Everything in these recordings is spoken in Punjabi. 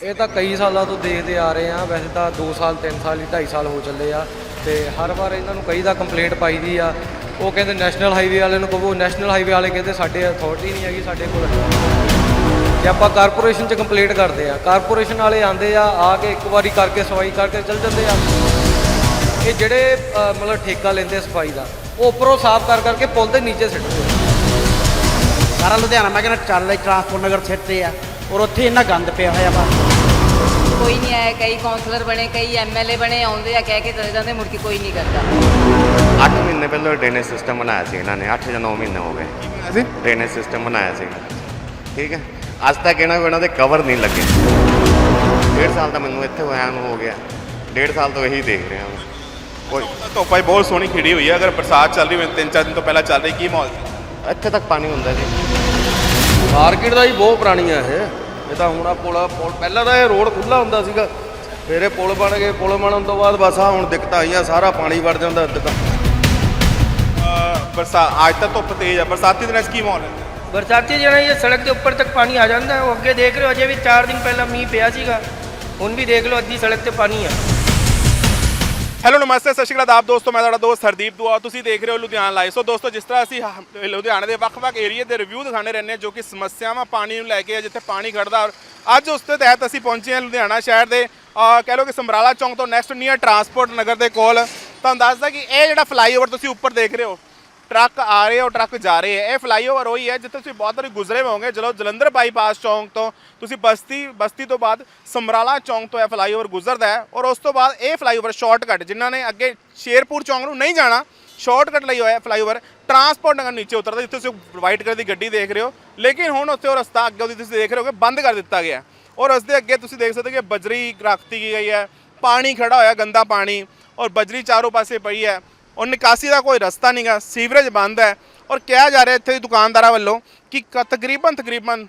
ਇਹ ਤਾਂ ਕਈ ਸਾਲਾਂ ਤੋਂ ਦੇਖਦੇ ਆ ਰਹੇ ਆ ਵੈਸੇ ਤਾਂ 2 ਸਾਲ 3 ਸਾਲ ਹੀ 2.5 ਸਾਲ ਹੋ ਚੱਲੇ ਆ ਤੇ ਹਰ ਵਾਰ ਇਹਨਾਂ ਨੂੰ ਕਈ ਦਾ ਕੰਪਲੇਂਟ ਪਾਈ ਦੀ ਆ। ਉਹ ਕਹਿੰਦੇ ਨੈਸ਼ਨਲ ਹਾਈਵੇ ਵਾਲੇ ਨੂੰ ਕਹੋ ਨੈਸ਼ਨਲ ਹਾਈਵੇ ਵਾਲੇ ਕਹਿੰਦੇ ਸਾਡੇ ਅਥਾਰਟੀ ਨਹੀਂ ਹੈਗੀ, ਸਾਡੇ ਕੋਲ ਜੇ ਆਪਾਂ ਕਾਰਪੋਰੇਸ਼ਨ 'ਚ ਕੰਪਲੇਂਟ ਕਰਦੇ ਆ ਕਾਰਪੋਰੇਸ਼ਨ ਵਾਲੇ ਆਂਦੇ ਆ ਆ ਕੇ ਇੱਕ ਵਾਰੀ ਕਰਕੇ, ਸਫ਼ਾਈ ਕਰਕੇ ਚੱਲ ਜਾਂਦੇ ਆ। ਇਹ ਜਿਹੜੇ ਮਤਲਬ ਠੇਕਾ ਲੈਂਦੇ ਆ ਸਫ਼ਾਈ ਦਾ, ਉਹ ਉੱਪਰੋਂ ਸਾਫ਼ ਕਰ ਕਰਕੇ ਪੁਲ ਦੇ ਨੀਚੇ ਸਿੱਟਦੇ ਆ। ਸਾਰਾ ਲੁਧਿਆਣਾ, ਮੈਂ ਕਹਿੰਦਾ ਚੱਲ ਟਰਾਂਸਪੋਰਟ ਨਗਰ ਸਿੱਟਦੇ ਆ, ਔਰ ਉੱਥੇ ਇੰਨਾ ਗੰਦ ਪਿਆ ਹੋਇਆ ਵਾ। ਕੋਈ ਨਹੀਂ ਆਇਆ ਕਈ ਕਾਉਂਸਲਰ ਬਣੇ ਕਈ ਐਮਐਲਏ ਬਣੇ ਆਉਂਦੇ ਆ ਕਹਿ ਕੇ ਚਲੇ ਜਾਂਦੇ ਮੁੜ ਕੇ ਕੋਈ ਨਹੀਂ ਕਰਦਾ। 8 ਮਹੀਨੇ ਪਹਿਲਾਂ ਡਰੇਨੇਜ ਸਿਸਟਮ ਬਣਾਇਆ ਸੀ ਇਹਨਾਂ ਨੇ 8 ਜਾਂ 9 ਮਹੀਨੇ ਹੋ ਗਏ। ਅਸੀਂ ਡਰੇਨੇਜ ਸਿਸਟਮ ਬਣਾਇਆ ਸੀ। ਠੀਕ ਹੈ? ਅੱਜ ਤੱਕ ਇਹਨਾਂ ਕੋਲ ਇਹਨਾਂ ਦੇ ਕਵਰ ਨਹੀਂ ਲੱਗੇ। ਡੇਢ ਸਾਲ ਤਾਂ ਮੈਨੂੰ ਇੱਥੇ ਹੋਇਆ ਨੂੰ ਹੋ ਗਿਆ। ਡੇਢ ਸਾਲ ਤੋਂ ਇਹੀ ਦੇਖ ਰਿਹਾ ਹਾਂ ਕੋਈ ਧੁੱਪ ਆਈ ਬਹੁਤ ਸੋਹਣੀ ਖਿੜੀ ਹੋਈ ਹੈ ਅਗਰ ਬਰਸਾਤ ਚੱਲ ਰਹੀ ਹੋਵੇ ਤਿੰਨ ਚਾਰ ਦਿਨ ਤੋਂ ਪਹਿਲਾਂ ਚੱਲ ਰਹੀ ਕੀ ਮਾਹੌਲ ਸੀ? ਇੱਥੇ ਤੱਕ ਪਾਣੀ ਹੁੰਦਾ ਜੀ। ਮਾਰਕੀਟ ਦਾ ਹੀ ਬਹੁਤ ਪੁਰਾਣੀ ਆ ਇਹ। ਇਹ ਤਾਂ ਹੁਣ ਆ ਪੁਲ ਪੁਲ ਪਹਿਲਾਂ ਤਾਂ ਇਹ ਰੋਡ ਖੁੱਲਾ ਹੁੰਦਾ ਸੀਗਾ। ਫਿਰ ਇਹ ਪੁਲ ਬਣ ਗਏ ਪੁਲ ਬਣਨ ਤੋਂ ਬਾਅਦ ਬਸ ਆ ਹੁਣ ਦਿੱਕਤਾਂ ਆਈਆਂ ਸਾਰਾ ਪਾਣੀ ਵੜ ਜਾਂਦਾ ਦੁਕਾ- ਬਰਸਾਤ ਅੱਜ ਤਾਂ ਧੁੱਪ ਤੇਜ਼ ਹੈ ਬਰਸਾਤੀ ਦਿਨਾਂ 'ਚ ਕੀ ਮਾਹੌਲ ਹੈ? ਬਰਸਾਤੀ ਜਿਹੜਾ ਇਹ ਸੜਕ ਦੇ ਉੱਪਰ ਤੱਕ ਪਾਣੀ ਆ ਜਾਂਦਾ ਹੈ ਉਹ ਅੱਗੇ ਦੇਖ ਰਹੇ ਹੋ ਅਜੇ ਵੀ 4 ਦਿਨ ਪਹਿਲਾਂ ਮੀਂਹ ਪਿਆ ਸੀਗਾ। ਹੁਣ ਵੀ ਦੇਖ ਲਓ ਅੱਧੀ ਸੜਕ ਤੇ ਪਾਣੀ ਆ। ਹੈਲੋ ਨਮਸਤੇ ਸਤਿ ਸ਼੍ਰੀ ਅਕਾਲ ਆਪ ਦੋਸਤੋ ਮੈਂ ਤੁਹਾਡਾ ਦੋਸਤ ਹਰਦੀਪ ਦੁਆ। ਤੁਸੀਂ ਦੇਖ ਰਹੇ ਹੋ ਲੁਧਿਆਣਾ ਲਾਈਵ ਸੋ ਦੋਸਤੋ ਜਿਸ ਤਰ੍ਹਾਂ ਅਸੀਂ ਹ- ਲੁਧਿਆਣੇ ਦੇ ਵੱਖ-ਵੱਖ ਏਰੀਆ ਦੇ ਰਿਵਿਊ ਦਿਖਾਣੇ ਰਹਿੰਦੇ ਹਾਂ ਜੋ ਕਿ ਸਮੱਸਿਆਵਾਂ ਪਾਣੀ ਨੂੰ ਲੈ ਕੇ ਆ, ਜਿੱਥੇ ਪਾਣੀ ਖੜਦਾ ਔਰ ਅੱਜ ਉਸ ਦੇ ਤਹਿਤ ਅਸੀਂ ਪਹੁੰਚੇ ਹਾਂ ਲੁਧਿਆਣਾ ਸ਼ਹਿਰ ਦੇ ਅਹ ਕਹਿ ਲਓ ਕਿ ਸਮਰਾਲਾ ਚੌਂਕ ਤੋਂ ਨੈਕਸਟ ਨੀਅਰ ਟਰਾਂਸਪੋਰਟ ਨਗਰ ਦੇ ਕੋਲ। ਤੁਹਾਨੂੰ ਦੱਸਦਾ ਕਿ ਇਹ ਜਿਹੜਾ ਫਲਾਈਓਵਰ ਤੁਸੀਂ ਉੱਪਰ ਦੇਖ ਰਹੇ ਹੋ ਟਰੱਕ ਆ ਰਹੇ ਔਰ ਟਰੱਕ ਜਾ ਰਹੇ ਹੈ ਇਹ ਫਲਾਈਓਵਰ ਉਹੀ ਹੈ, ਜਿੱਥੇ ਤੁਸੀਂ ਬਹੁਤ ਵਾਰੀ ਗੁਜ਼ਰੇ ਹੋਵੋਗੇ। ਜਦੋਂ ਜਲੰਧਰ ਬਾਈਪਾਸ ਚੌਂਕ ਤੋਂ ਤੁਸੀਂ ਬਸਤੀ ਬਸਤੀ ਤੋਂ ਬਾਅਦ ਸਮਰਾਲਾ ਚੌਂਕ ਤੋਂ ਇਹ ਫਲਾਈਓਵਰ ਗੁਜ਼ਰਦਾ ਹੈ। ਔਰ ਉਸ ਤੋਂ ਬਾਅਦ ਇਹ ਫਲਾਈਓਵਰ ਸ਼ਾਰਟਕਟ ਜਿਨ੍ਹਾਂ ਨੇ ਅੱਗੇ ਸ਼ੇਰਪੁਰ ਚੌਂਕ ਨੂੰ ਨਹੀਂ ਜਾਣਾ ਸ਼ਾਰਟਕਟ ਲਈ ਹੋਇਆ ਫਲਾਈਓਵਰ ਟਰਾਂਸਪੋਰਟ ਨਗਰ ਨੀਚੇ ਉਤਰਦਾ, ਜਿੱਥੇ ਤੁਸੀਂ ਵਾਈਟ ਕਲਰ ਦੀ ਗੱਡੀ ਦੇਖ ਰਹੇ ਹੋ। ਲੇਕਿਨ ਹੁਣ ਉੱਥੇ ਉਹ ਰਸਤਾ ਅੱਗੇ ਉਹਦੀ ਤੁਸੀਂ ਦੇਖ ਰਹੇ ਹੋ ਕਿ ਬੰਦ ਕਰ ਦਿੱਤਾ ਗਿਆ। ਔਰ ਉਸ ਦੇ ਅੱਗੇ ਤੁਸੀਂ ਦੇਖ ਸਕਦੇ ਹੋ ਕਿ ਬਜਰੀ ਰੱਖਤੀ ਗਈ ਹੈ, ਪਾਣੀ ਖੜਾ ਹੋਇਆ, ਗੰਦਾ ਪਾਣੀ। ਔਰ ਬਜਰੀ ਚਾਰੋਂ ਪਾਸੇ ਪਈ ਹੈ। ਔਰ ਨਿਕਾਸੀ ਦਾ ਕੋਈ ਰਸਤਾ ਨਹੀਂਗਾ ਸੀਵਰੇਜ ਬੰਦ ਹੈ। ਔਰ ਕਿਹਾ ਜਾ ਰਿਹਾ ਇੱਥੇ ਦੁਕਾਨਦਾਰਾਂ ਵੱਲੋਂ ਕਿ ਕ- ਤਕਰੀਬਨ ਤਕਰੀਬਨ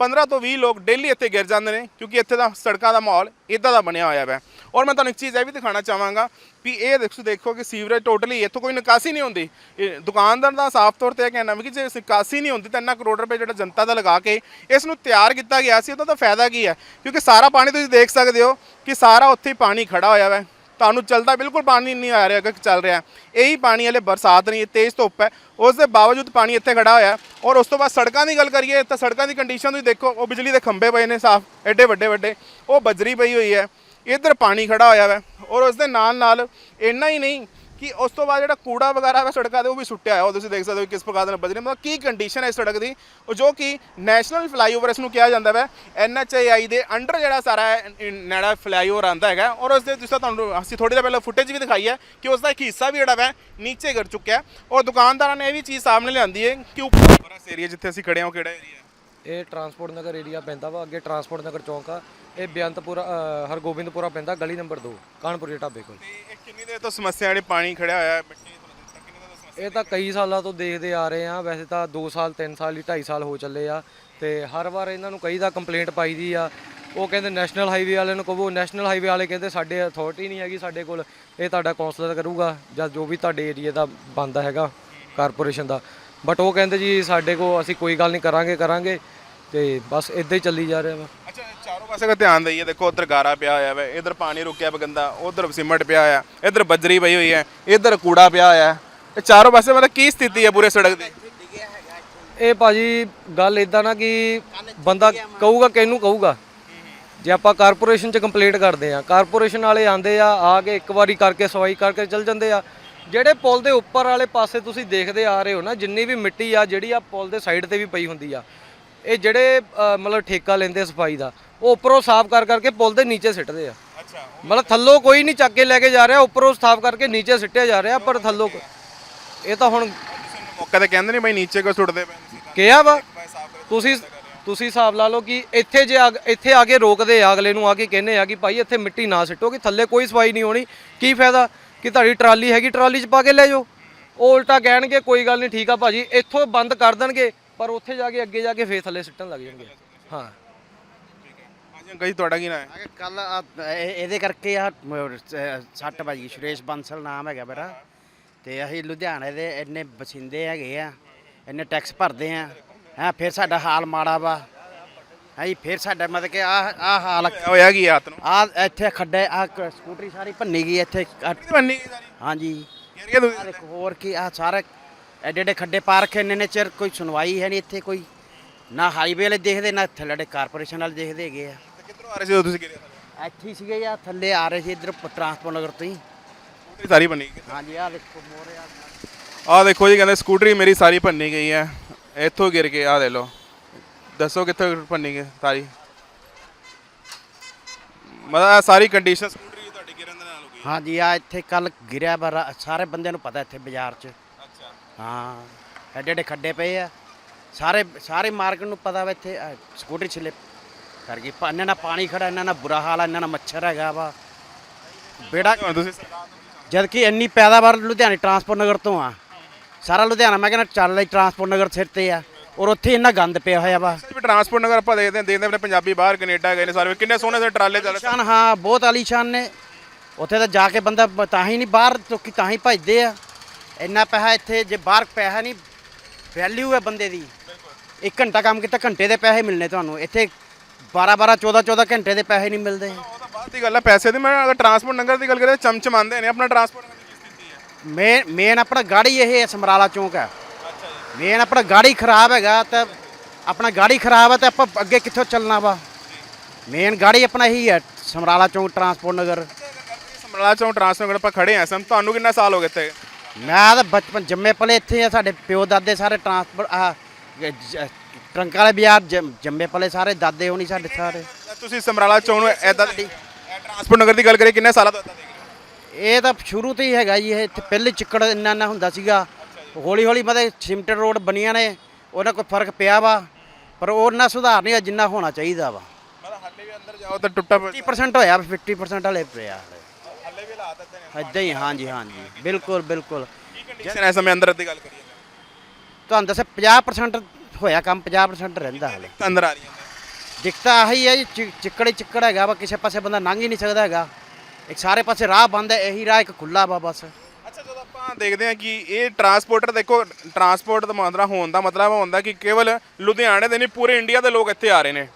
15 ਤੋਂ 20 ਲੋਕ ਡੇਲੀ ਇੱਥੇ ਗਿਰ ਜਾਂਦੇ ਨੇ, ਕਿਉਂਕਿ ਇੱਥੇ ਦਾ ਸੜਕਾਂ ਦਾ ਮਾਹੌਲ ਇਦਾਂ ਦਾ ਬਣਿਆ ਹੋਇਆ ਹੈ ਔਰ ਮੈਂ ਤੁਹਾਨੂੰ ਇੱਕ ਚੀਜ਼ ਇਹ ਵੀ ਦਿਖਾਣਾ ਚਾਹਾਂਗਾ ਵੀ ਇਹ ਦੇਖੋ ਦੇਖੋ ਕਿ ਸੀਵਰੇਜ ਟੋਟਲੀ ਇੱਥੋਂ ਕੋਈ ਨਿਕਾਸੀ ਨਹੀਂ ਹੁੰਦੀ। ਇਹ ਦੁਕਾਨਦਾਰ ਦਾ ਸਾਫ਼ ਤੌਰ ਤੇ ਇਹ ਕਹਿਣਾ ਵੀ ਕਿ ਜੇ ਨਿਕਾਸੀ ਨਹੀਂ ਹੁੰਦੀ ਤਾਂ ਇੰਨਾ ਕਰੋੜ ਰੁਪਏ ਜਿਹੜਾ ਜਨਤਾ ਦਾ ਲਗਾ ਕੇ ਇਸ ਨੂੰ ਤਿਆਰ ਕੀਤਾ ਗਿਆ ਸੀ, ਉਹਦਾ ਤਾਂ ਫਾਇਦਾ ਕੀ ਹੈ? ਕਿਉਂਕਿ ਸਾਰਾ ਪਾਣੀ ਤੁਸੀਂ ਦੇਖ ਸਕਦੇ ਹੋ ਕਿ ਸਾਰਾ ਉੱਥੇ ਹੀ ਪਾਣੀ ਖੜਾ ਹੋਇਆ ਹੈ ਤੁਹਾਨੂੰ ਚਲਦਾ ਬਿਲਕੁਲ ਪਾਣੀ ਨਹੀਂ ਆ ਰਿਹਾ ਕਿ ਚੱਲ ਰਿਹਾ। ਇਹੀ ਪਾਣੀ ਵਾਲੇ ਬਰਸਾਤ ਨਹੀਂ ਤੇਜ਼ ਧੁੱਪ ਹੈ। ਉਸ ਦੇ ਬਾਵਜੂਦ ਪਾਣੀ ਇੱਥੇ ਖੜਾ ਹੋਇਆ ਔਰ ਉਸ ਤੋਂ ਬਾਅਦ ਸੜਕਾਂ ਦੀ ਗੱਲ ਕਰੀਏ ਤਾਂ ਸੜਕਾਂ ਦੀ ਕੰਡੀਸ਼ਨ ਤੁਸੀਂ ਦੇਖੋ, ਉਹ ਬਿਜਲੀ ਦੇ ਖੰਭੇ ਪਏ ਨੇ ਸਾਫ਼, ਐਡੇ ਵੱਡੇ ਵੱਡੇ। ਉਹ ਬਜਰੀ ਪਈ ਹੋਈ ਹੈ। ਇੱਧਰ ਪਾਣੀ ਖੜਾ ਹੋਇਆ ਹੈ ਔਰ ਉਸ ਦੇ ਨਾਲ ਨਾਲ ਇੰਨਾ ਹੀ ਨਹੀਂ ਕਿ ਉਸ ਤੋਂ ਬਾਅਦ ਜਿਹੜਾ ਕੂੜਾ ਵਗੈਰਾ ਹੈ ਸੜਕਾਂ ਤੇ ਉਹ ਵੀ ਸੁੱਟਿਆ ਹੋਇਆ, ਉਹ ਤੁਸੀਂ ਦੇਖ ਸਕਦੇ ਹੋ ਕਿਸ ਪ੍ਰਕਾਰ ਦੇ ਨਾਲ ਬਜਰੀ ਮਤਲਬ ਕੀ ਕੰਡੀਸ਼ਨ ਹੈ ਇਸ ਸੜਕ ਦੀ? ਉਹ ਜੋ ਕਿ ਨੈਸ਼ਨਲ ਫਲਾਈਓਵਰ ਇਸ ਨੂੰ ਕਿਹਾ ਜਾਂਦਾ ਹੈ ਐਨਐਚਏਆਈ ਦੇ ਅੰਡਰ ਜਿਹੜਾ ਸਾਰਾ ਨੈੜਾ ਫਲਾਈਓਵਰ ਆਂਦਾ ਹੈਗਾ। ਔਰ ਉਸ ਦੇ ਜਿਸ ਤਰ੍ਹਾਂ ਤੁਹਾਨੂੰ, ਅਸੀਂ ਥੋੜੀ ਦੇਰ ਪਹਿਲਾਂ ਫੁਟੇਜ ਵੀ ਦਿਖਾਈ ਹੈ ਕਿ ਉਸ ਦਾ ਇੱਕ ਹਿੱਸਾ ਵੀ ਜਿਹੜਾ ਹੈ ਨੀਚੇ ਗਿਰ ਚੁੱਕਿਆ ਔਰ ਦੁਕਾਨਦਾਰਾਂ ਨੇ ਇਹ ਵੀ ਚੀਜ਼ ਸਾਹਮਣੇ ਲਿਆਂਦੀ ਹੈ ਕਿ ਉੱਪਰ ਇਸ ਏਰੀਆ ਜਿੱਥੇ ਅਸੀਂ ਖੜੇ ਹਾਂ, ਉਹ ਕਿਹੜਾ ਏਰੀਆ ਇਹ ਟਰਾਂਸਪੋਰਟ ਨਗਰ ਏਰੀਆ ਪੈਂਦਾ ਵਾ ਅੱਗੇ ਟਰਾਂਸਪੋਰਟ ਨਗਰ ਚੌਂਕ ਆ ਇਹ ਬੇਅੰਤਪੁਰਾ ਅ, ਹਰਗੋਬਿੰਦਪੁਰਾ ਪੈਂਦਾ ਗਲੀ ਨੰਬਰ 2 ਕਾਨਪੁਰ ਦੇ ਢਾਬੇ ਕੋਲ। ਤੇ ਇਹ ਕਿੰਨੀ ਦੇਰ ਤੋਂ ਸਮੱਸਿਆ ਜਿਹੜੀ ਪਾਣੀ ਖੜਿਆ ਹੋਇਆ ਹੈ ਮਿੱਟੀ ਤੋਂ ਕਿੰਨੀ ਦੇਰ ਤੋਂ ਸਮੱਸਿਆ ਇਹ ਤਾਂ ਕਈ ਸਾਲਾਂ ਤੋਂ ਦੇਖਦੇ ਆ ਰਹੇ ਆ ਵੈਸੇ ਤਾਂ 2 ਸਾਲ 3 ਸਾਲ ਹੀ 2.5 ਸਾਲ ਹੋ ਚੱਲੇ ਆ ਤੇ ਹਰ ਵਾਰ ਇਹਨਾਂ ਨੂੰ ਕਈ ਦਾ ਕੰਪਲੇਂਟ ਪਾਈ ਦੀ ਆ। ਉਹ ਕਹਿੰਦੇ ਨੈਸ਼ਨਲ ਹਾਈਵੇ ਵਾਲੇ ਨੂੰ ਕਹੋ ਨੈਸ਼ਨਲ ਹਾਈਵੇ ਵਾਲੇ ਕਹਿੰਦੇ ਸਾਡੇ ਅਥਾਰਟੀ ਨਹੀਂ ਹੈਗੀ ਸਾਡੇ ਕੋਲ ਇਹ ਤੁਹਾਡਾ ਕਾਉਂਸਲਰ ਕਰੂਗਾ ਜਾਂ ਜੋ ਵੀ ਤੁਹਾਡੇ ਏਰੀਆ ਦਾ ਬੰਦਾ ਹੈਗਾ ਕਾਰਪੋਰੇਸ਼ਨ ਦਾ। ਬਟ ਉਹ ਕਹਿੰਦੇ ਜੀ ਸਾਡੇ ਕੋ ਅਸੀਂ ਕੋਈ ਗੱਲ ਨਹੀਂ ਕਰਾਂਗੇ ਕਰਾਂਗੇ ਤੇ ਬਸ ਇਦਾਂ ਹੀ ਚੱਲੀ ਜਾ ਰਿਹਾ ਵਾ। ਅੱਛਾ ਚਾਰੋਂ ਪਾਸੇ ਦਾ ਧਿਆਨ ਦਈਏ ਦੇਖੋ ਉਧਰ ਗਾਰਾ ਪਿਆ ਹੋਇਆ ਹੈ ਇਧਰ ਪਾਣੀ ਰੁਕਿਆ ਪਿਆ ਗੰਦਾ ਉਧਰ ਸੀਮੈਂਟ ਪਿਆ ਹੋਇਆ ਇਧਰ ਬਜਰੀ ਪਈ ਹੋਈ ਹੈ ਇਧਰ ਕੂੜਾ ਪਿਆ ਹੋਇਆ। ਇਹ ਚਾਰੋਂ ਪਾਸੇ ਮਤਲਬ ਕੀ ਸਥਿਤੀ ਹੈ ਪੂਰੇ ਸੜਕ ਦੀ? ਇਹ ਭਾਜੀ ਗੱਲ ਇਦਾਂ ਨਾ ਕਿ ਬੰਦਾ ਕਹੂਗਾ ਕਿਹਨੂੰ ਕਹੂਗਾ। ਜੇ ਆਪਾਂ ਕਾਰਪੋਰੇਸ਼ਨ 'ਚ ਕੰਪਲੇਂਟ ਕਰਦੇ ਆ ਕਾਰਪੋਰੇਸ਼ਨ ਵਾਲੇ ਆਂਦੇ ਆ ਆ ਕੇ ਇੱਕ ਵਾਰੀ ਕਰਕੇ ਸਫ਼ਾਈ ਕਰਕੇ ਚੱਲ ਜਾਂਦੇ ਆ। ਜਿਹੜੇ ਪੁਲ ਦੇ ਉੱਪਰ ਵਾਲੇ ਪਾਸੇ ਤੁਸੀਂ ਦੇਖਦੇ ਆ ਰਹੇ ਹੋ ਨਾ ਜਿੰਨੀ ਵੀ ਮਿੱਟੀ ਆ ਜਿਹੜੀ ਆ ਪੁਲ ਦੇ ਸਾਈਡ ਤੇ ਵੀ ਪਈ ਹੁੰਦੀ ਆ ਇਹ ਜਿਹੜੇ ਅ, ਮਤਲਬ ਠੇਕਾ ਲੈਂਦੇ ਸਫ਼ਾਈ ਦਾ ਉਹ ਉੱਪਰੋਂ ਸਾਫ਼ ਕਰ ਕਰਕੇ ਪੁਲ ਦੇ ਨੀਚੇ ਸਿੱਟਦੇ ਆ। ਅੱਛਾ। ਮਤਲਬ ਥੱਲੋਂ ਕੋਈ ਨਹੀਂ ਚੱਕ ਕੇ ਲੈ ਕੇ ਜਾ ਰਿਹਾ ਉੱਪਰੋਂ ਸਾਫ਼ ਕਰਕੇ ਨੀਚੇ ਸਿੱਟਿਆ ਜਾ ਰਿਹਾ ਪਰ ਥੱਲੋਂ ਇਹ ਤਾਂ ਹੁਣ ਮੌਕੇ ਤੇ ਕਹਿੰਦੇ ਨਹੀਂ ਬਈ ਨੀਚੇ ਕੋ ਸੁੱਟਦੇ ਪਏ ਤੁਸੀਂ ਕਿਹਾ ਵਾ? ਤੁਸੀਂ ਤੁਸੀਂ ਹਿਸਾਬ ਲਾ ਲਓ ਕਿ ਇੱਥੇ ਜੇ ਅਗ- ਇੱਥੇ ਆ ਕੇ ਰੋਕਦੇ ਆ ਅਗਲੇ ਨੂੰ ਆ ਕੇ ਕਹਿੰਦੇ ਆ ਕਿ ਭਾਈ ਇੱਥੇ ਮਿੱਟੀ ਨਾ ਸਿੱਟੋ ਕਿ ਥੱਲੇ ਕੋਈ ਸਫ਼ਾਈ ਨਹੀਂ ਹੋਣੀ ਕੀ ਫਾਇਦਾ? ਕਿ ਤੁਹਾਡੀ ਟਰਾਲੀ ਹੈਗੀ ਟਰਾਲੀ 'ਚ ਪਾ ਕੇ ਲੈ ਜਾਓ। ਉਹ ਉਲਟਾ ਕਹਿਣਗੇ ਕੋਈ ਗੱਲ ਨਹੀਂ ਠੀਕ ਆ ਭਾਜੀ। ਇੱਥੋਂ ਬੰਦ ਕਰ ਦੇਣਗੇ ਪਰ ਉੱਥੇ ਜਾ ਕੇ ਅੱਗੇ ਜਾ ਕੇ ਫੇਰ ਥੱਲੇ ਸਿੱਟਣ ਲੱਗ ਜਾਣਗੇ। ਹਾਂ। ਹਾਂਜੀ ਅੰਕਲ ਜੀ ਤੁਹਾਡਾ ਕੀ ਨਾਮ ਹੈ? ਕੱਲ ਇਹਦੇ ਕਰਕੇ ਆ ਸੱਟ ਵੱਜ ਗਈ। ਸੁਰੇਸ਼ ਬੰਸਲ ਨਾਮ ਹੈਗਾ ਮੇਰਾ। ਤੇ ਅਸੀਂ ਲੁਧਿਆਣੇ ਦੇ ਇੰਨੇ ਬਸਿੰਦੇ ਹੈਗੇ ਆ ਇੰਨੇ ਟੈਕਸ ਭਰਦੇ ਆ। ਹੈ ਫਿਰ ਸਾਡਾ ਹਾਲ ਮਾੜਾ ਵਾ। ਹਾਂਜੀ ਫਿਰ ਸਾਡਾ ਮਤਲਬ ਕਿ ਆ ਆ ਹਾਲ ਹੋਇਆ ਕੀ ਰਾਤ ਨੂੰ? ਆ ਇੱਥੇ ਖੱਡੇ ਆ ਸਕੂਟਰੀ ਸਾਰੀ ਭੰਨੀ ਗਈ ਇੱਥੇ ਆਹ- ਬੰਨੀ ਗਈ ਸਾਰੀ? ਹਾਂਜੀ। ਗਿਰ ਗਿਆ ਆ ਤੁਸੀਂ ਦੇਖੋ ਹੋਰ ਕੀ ਆ ਸਾਰੇ ਐਡੇ ਐਡੇ ਖੱਡੇ ਪਾ ਰੱਖੇ ਇੰਨੇ ਨੇ ਚਿਰ ਕੋਈ ਸੁਣਵਾਈ ਹੈ ਨਹੀਂ ਇੱਥੇ ਕੋਈ। ਨਾ ਹਾਈਵੇ ਵਾਲੇ ਦੇਖਦੇ ਨਾ ਥੱਲੇ ਕਾਰਪੋਰੇਸ਼ਨ ਵਾਲੇ ਦੇਖਦੇ ਹੈਗੇ ਆ। ਕਿੱਧਰੋਂ ਆ ਰਹੇ ਸੀ ਜਦੋਂ ਤੁਸੀਂ ਗਿਰੇ ਇੱਥੇ ਹੀ ਸੀਗੇ ਆ ਥੱਲੇ ਆ ਰਹੇ ਸੀ ਇੱਧਰ ਟਰਾਂਸਪੋਰਟ ਨਗਰ ਤੋਂ ਹੀ। ਸਕੂਟਰੀ ਸਾਰੀ ਬੰਨੀ ਗਈ। ਹਾਂਜੀ ਆ ਦੇਖੋ ਮੋਰੇ ਆ। ਆ ਦੇਖੋ ਜੀ ਕਹਿੰਦੇ ਸਕੂਟਰੀ ਮੇਰੀ ਸਾਰੀ ਭੰਨੀ ਗਈ ਹੈ। ਇੱਥੋਂ ਗਿਰ ਕੇ ਆ ਦੇ ਲਓ। ਦੱਸੋ ਕਿੱਥੋਂ ਭੰਨੀ ਗਈ ਸਾਰੀ? ਮਤਲਬ ਆਹ ਸਾਰੀ ਕੰਡੀਸ਼ਨ ਸਕੂਟਰੀ ਤੁਹਾਡੀ ਗਿਰਨ ਦੇ ਨਾਲ ਹੋ ਗਈ ਹਾਂਜੀ ਆ ਇੱਥੇ ਕੱਲ ਗਿਰਿਆ ਬਾਰਾ ਸਾਰੇ ਬੰਦਿਆਂ ਨੂੰ ਪਤਾ ਇੱਥੇ ਬਾਜ਼ਾਰ 'ਚ। ਅੱਛਾ। ਹਾਂ ਐਡੇ ਐਡੇ ਖੱਡੇ ਪਏ ਆ। ਸਾਰੇ ਸਾਰੇ ਮਾਰਕੀਟ ਨੂੰ ਪਤਾ ਵਾ ਇੱਥੇ ਆਹ ਸਕੂਟਰੀ ਸਲਿੱਪ ਕਰ ਗਈ। ਪਾ- ਇਹਨਾਂ ਨਾਲ ਪਾਣੀ ਖੜਾ ਇਹਨਾਂ ਨਾਲ ਬੁਰਾ ਹਾਲ ਆ ਇਹਨਾਂ ਨਾਲ ਮੱਛਰ ਹੈਗਾ ਵਾ। ਬੇੜਾ ਹੁਣ ਤੁਸੀਂ ਸਰਕਾਰ ਜਦ ਕਿ ਇੰਨੀ ਪੈਦਾਵਾਰ ਲੁਧਿਆਣੇ ਟਰਾਂਸਪੋਰਟ ਨਗਰ ਤੋਂ ਆ। ਸਾਰਾ ਲੁਧਿਆਣਾ ਮੈਂ ਕਹਿੰਦਾ ਚੱਲ ਲਈ ਟਰਾਂਸਪੋਰਟ ਨਗਰ ਸਿਰ ਤੇ ਆ। ਔਰ ਉੱਥੇ ਇੰਨਾ ਗੰਦ ਪਿਆ ਹੋਇਆ ਵਾ। ਵੀ ਟਰਾਂਸਪੋਰਟ ਨਗਰ ਆਪਾਂ ਦੇਖਦੇ ਹਾਂ ਦੇਖਦੇ ਆਪਣੇ ਪੰਜਾਬੀ ਬਾਹਰ ਕੈਨੇਡਾ ਗਏ ਨੇ ਸਾਰੇ। ਕਿੰਨੇ ਸੋਹਣੇ ਸੇ ਟਰਾਲੇ ਚੱਲ ਆਲੀਸ਼ਾਨ ਹਾਂ ਬਹੁਤ ਆਲੀਸ਼ਾਨ ਨੇ। ਉੱਥੇ ਤਾਂ ਜਾ ਕੇ ਬੰਦਾ ਬ- ਤਾਂ ਹੀ ਨਹੀਂ ਬਾਹਰ ਲੋਕੀ ਤਾਂ ਹੀ ਭੱਜਦੇ ਆ। ਇੰਨਾ ਪੈਸਾ ਇੱਥੇ ਜੇ ਬਾਹਰ ਪੈਸਾ ਨਹੀਂ ਵੈਲਿਊ ਹੈ ਬੰਦੇ ਦੀ। ਇੱਕ ਘੰਟਾ ਕੰਮ ਕੀਤਾ ਘੰਟੇ ਦੇ ਪੈਸੇ ਮਿਲਨੇ ਤੁਹਾਨੂੰ। ਇੱਥੇ 12 12 14 14 ਘੰਟੇ ਦੇ ਪੈਸੇ ਨਹੀਂ ਮਿਲਦੇ। ਉਹ ਤਾਂ ਬਾਅਦ ਦੀ ਗੱਲ ਹੈ ਪੈਸੇ ਦੀ ਮੈਂ ਅਗਰ ਟਰਾਂਸਪੋਰਟ ਨਗਰ ਦੀ ਗੱਲ ਕਰੇ ਚਮਚਮਾਉਂਦੇ ਨੇ ਆਪਣਾ ਟਰਾਂਸਪੋਰਟ ਨਗਰ ਦੀ ਕੀ ਸਥਿਤੀ ਹੈ? ਮੇਨ ਮੇਨ ਆਪਣਾ ਗਾੜੀ ਇਹ ਹੈ ਸਮਰਾਲਾ ਚੌਂਕ ਹੈ। ਮੇਨ ਆਪਣਾ ਗਾੜੀ ਖਰਾਬ ਹੈਗਾ ਤਾਂ ਆਪਣਾ ਗਾੜੀ ਖਰਾਬ ਹੈ ਤਾਂ ਆਪਾਂ ਅੱਗੇ ਕਿੱਥੋਂ ਚੱਲਣਾ ਵਾ? ਮੇਨ ਗਾੜੀ ਆਪਣਾ ਇਹੀ ਹੈ ਸਮਰਾਲਾ ਚੌਂਕ ਟਰਾਂਸਪੋਰਟ ਨਗਰ। ਸਮਰਾਲਾ ਚੌਂਕ ਟਰਾਂਸਪੋਰਟ ਨਗਰ ਆਪਾਂ ਖੜੇ ਆ ਸਮ ਤੁਹਾਨੂੰ ਕਿੰਨਾ ਸਾਲ ਹੋ ਗਏ ਇੱਥੇ? ਮੈਂ ਤਾਂ ਬਚਪਨ ਜੰਮੇ ਪਲੇ ਇੱਥੇ ਆ ਸਾਡੇ ਪਿਓ ਦਾਦੇ ਸਾਰੇ ਟਰਾਂਸਪੋਰਟ ਆ ਟਰੰਕਾਂ ਵਾਲੇ ਬਾਜ਼ਾਰ ਜੰਮ- ਪਲੇ ਸਾਰੇ ਦਾਦੇ ਹੋਣੀ ਸਾਡੇ ਸਾਰੇ। ਤੁਸੀਂ ਸਮਰਾਲਾ ਚੌਂਕ ਨੂੰ ਐਦਾਂ ਦੀ? ਟਰਾਂਸਪੋਰਟ ਨਗਰ ਦੀ ਗੱਲ ਕਰੀਏ ਕਿੰਨੇ ਸਾਲਾਂ ਤੋਂ ਦੇਖ ਰਹੇ ਇਹ ਤਾਂ ਸ਼ੁਰੂ ਤੋਂ ਹੀ ਹੈਗਾ ਜੀ ਇਹ ਇੱਥੇ ਪਹਿਲੇ ਚਿੱਕੜ ਇੰਨਾ ਇੰਨਾ ਹੁੰਦਾ ਸੀਗਾ। ਹੌਲੀ ਹੌਲੀ ਮਤਲਬ ਸਿਮਟਡ ਰੋਡ ਬਣੀਆਂ ਨੇ ਉਹਨਾਂ ਕੋਈ ਫ਼ਰਕ ਪਿਆ ਵਾ ਪਰ ਉਹਨਾਂ ਸੁਧਾਰ ਨਹੀਂ ਹੋਇਆ ਜਿੰਨਾ ਹੋਣਾ ਚਾਹੀਦਾ ਵਾ। ਮਤਲਬ ਹੱਲੇ ਵੀ ਅੰਦਰ ਜਾਓ ਤਾਂ ਟੁੱਟਾ ਪਿਆ 50% ਹੋਇਆ 50% ਹਲੇ ਪਿਆ ਹੱਲੇ। ਵੀ ਹਾਲਾਤ ਇੱਦਾਂ ਨੇ। ਇਦਾਂ ਹੀ ਹਾਂਜੀ ਹਾਂਜੀ ਬਿਲਕੁਲ ਬਿਲਕੁਲ। ਕੀ ਕੰਡੀਸ਼ਨ ਹੈ ਸਮੇਂ ਅੰਦਰ ਦੀ ਗੱਲ ਕਰੀਏ ਤੁਹਾਨੂੰ ਦੱਸਿਆ 50% ਹੋਇਆ ਕੰਮ 50% ਰਹਿੰਦਾ ਹਲੇ। ਅੰਦਰ ਆ ਰਹੀ ਹੈ ਦਿਖਤਾ ਆਹੀ ਹੈ ਜੀ ਚਿੱਕੜ ਚਿੱਕੜ ਹੈਗਾ ਵਾ ਕਿਸੇ ਪਾਸੇ ਬੰਦਾ ਲੰਘ ਹੀ ਨਹੀਂ ਸਕਦਾ ਹੈਗਾ। ਇੱਕ ਸਾਰੇ ਪਾਸੇ ਰਾਹ ਬੰਦ ਹੈ ਇਹੀ ਰਾਹ ਇੱਕ ਖੁੱਲਾ ਵਾ ਬਸ। ਆਪਾਂ ਦੇਖਦੇ ਹਾਂ ਕਿ ਇਹ ਟਰਾਂਸਪੋਰਟਰ ਦੇਖੋ ਟਰਾਂਸਪੋਰਟ ਦਾ ਮਤਲਬ ਹੋਣ ਦਾ ਮਤਲਬ ਹੁੰਦਾ ਕਿ ਕੇਵਲ ਲੁਧਿਆਣੇ ਦੇ ਨਹੀਂ ਪੂਰੇ ਇੰਡੀਆ ਦੇ ਲੋਕ ਇੱਥੇ ਆ ਰਹੇ ਨੇ।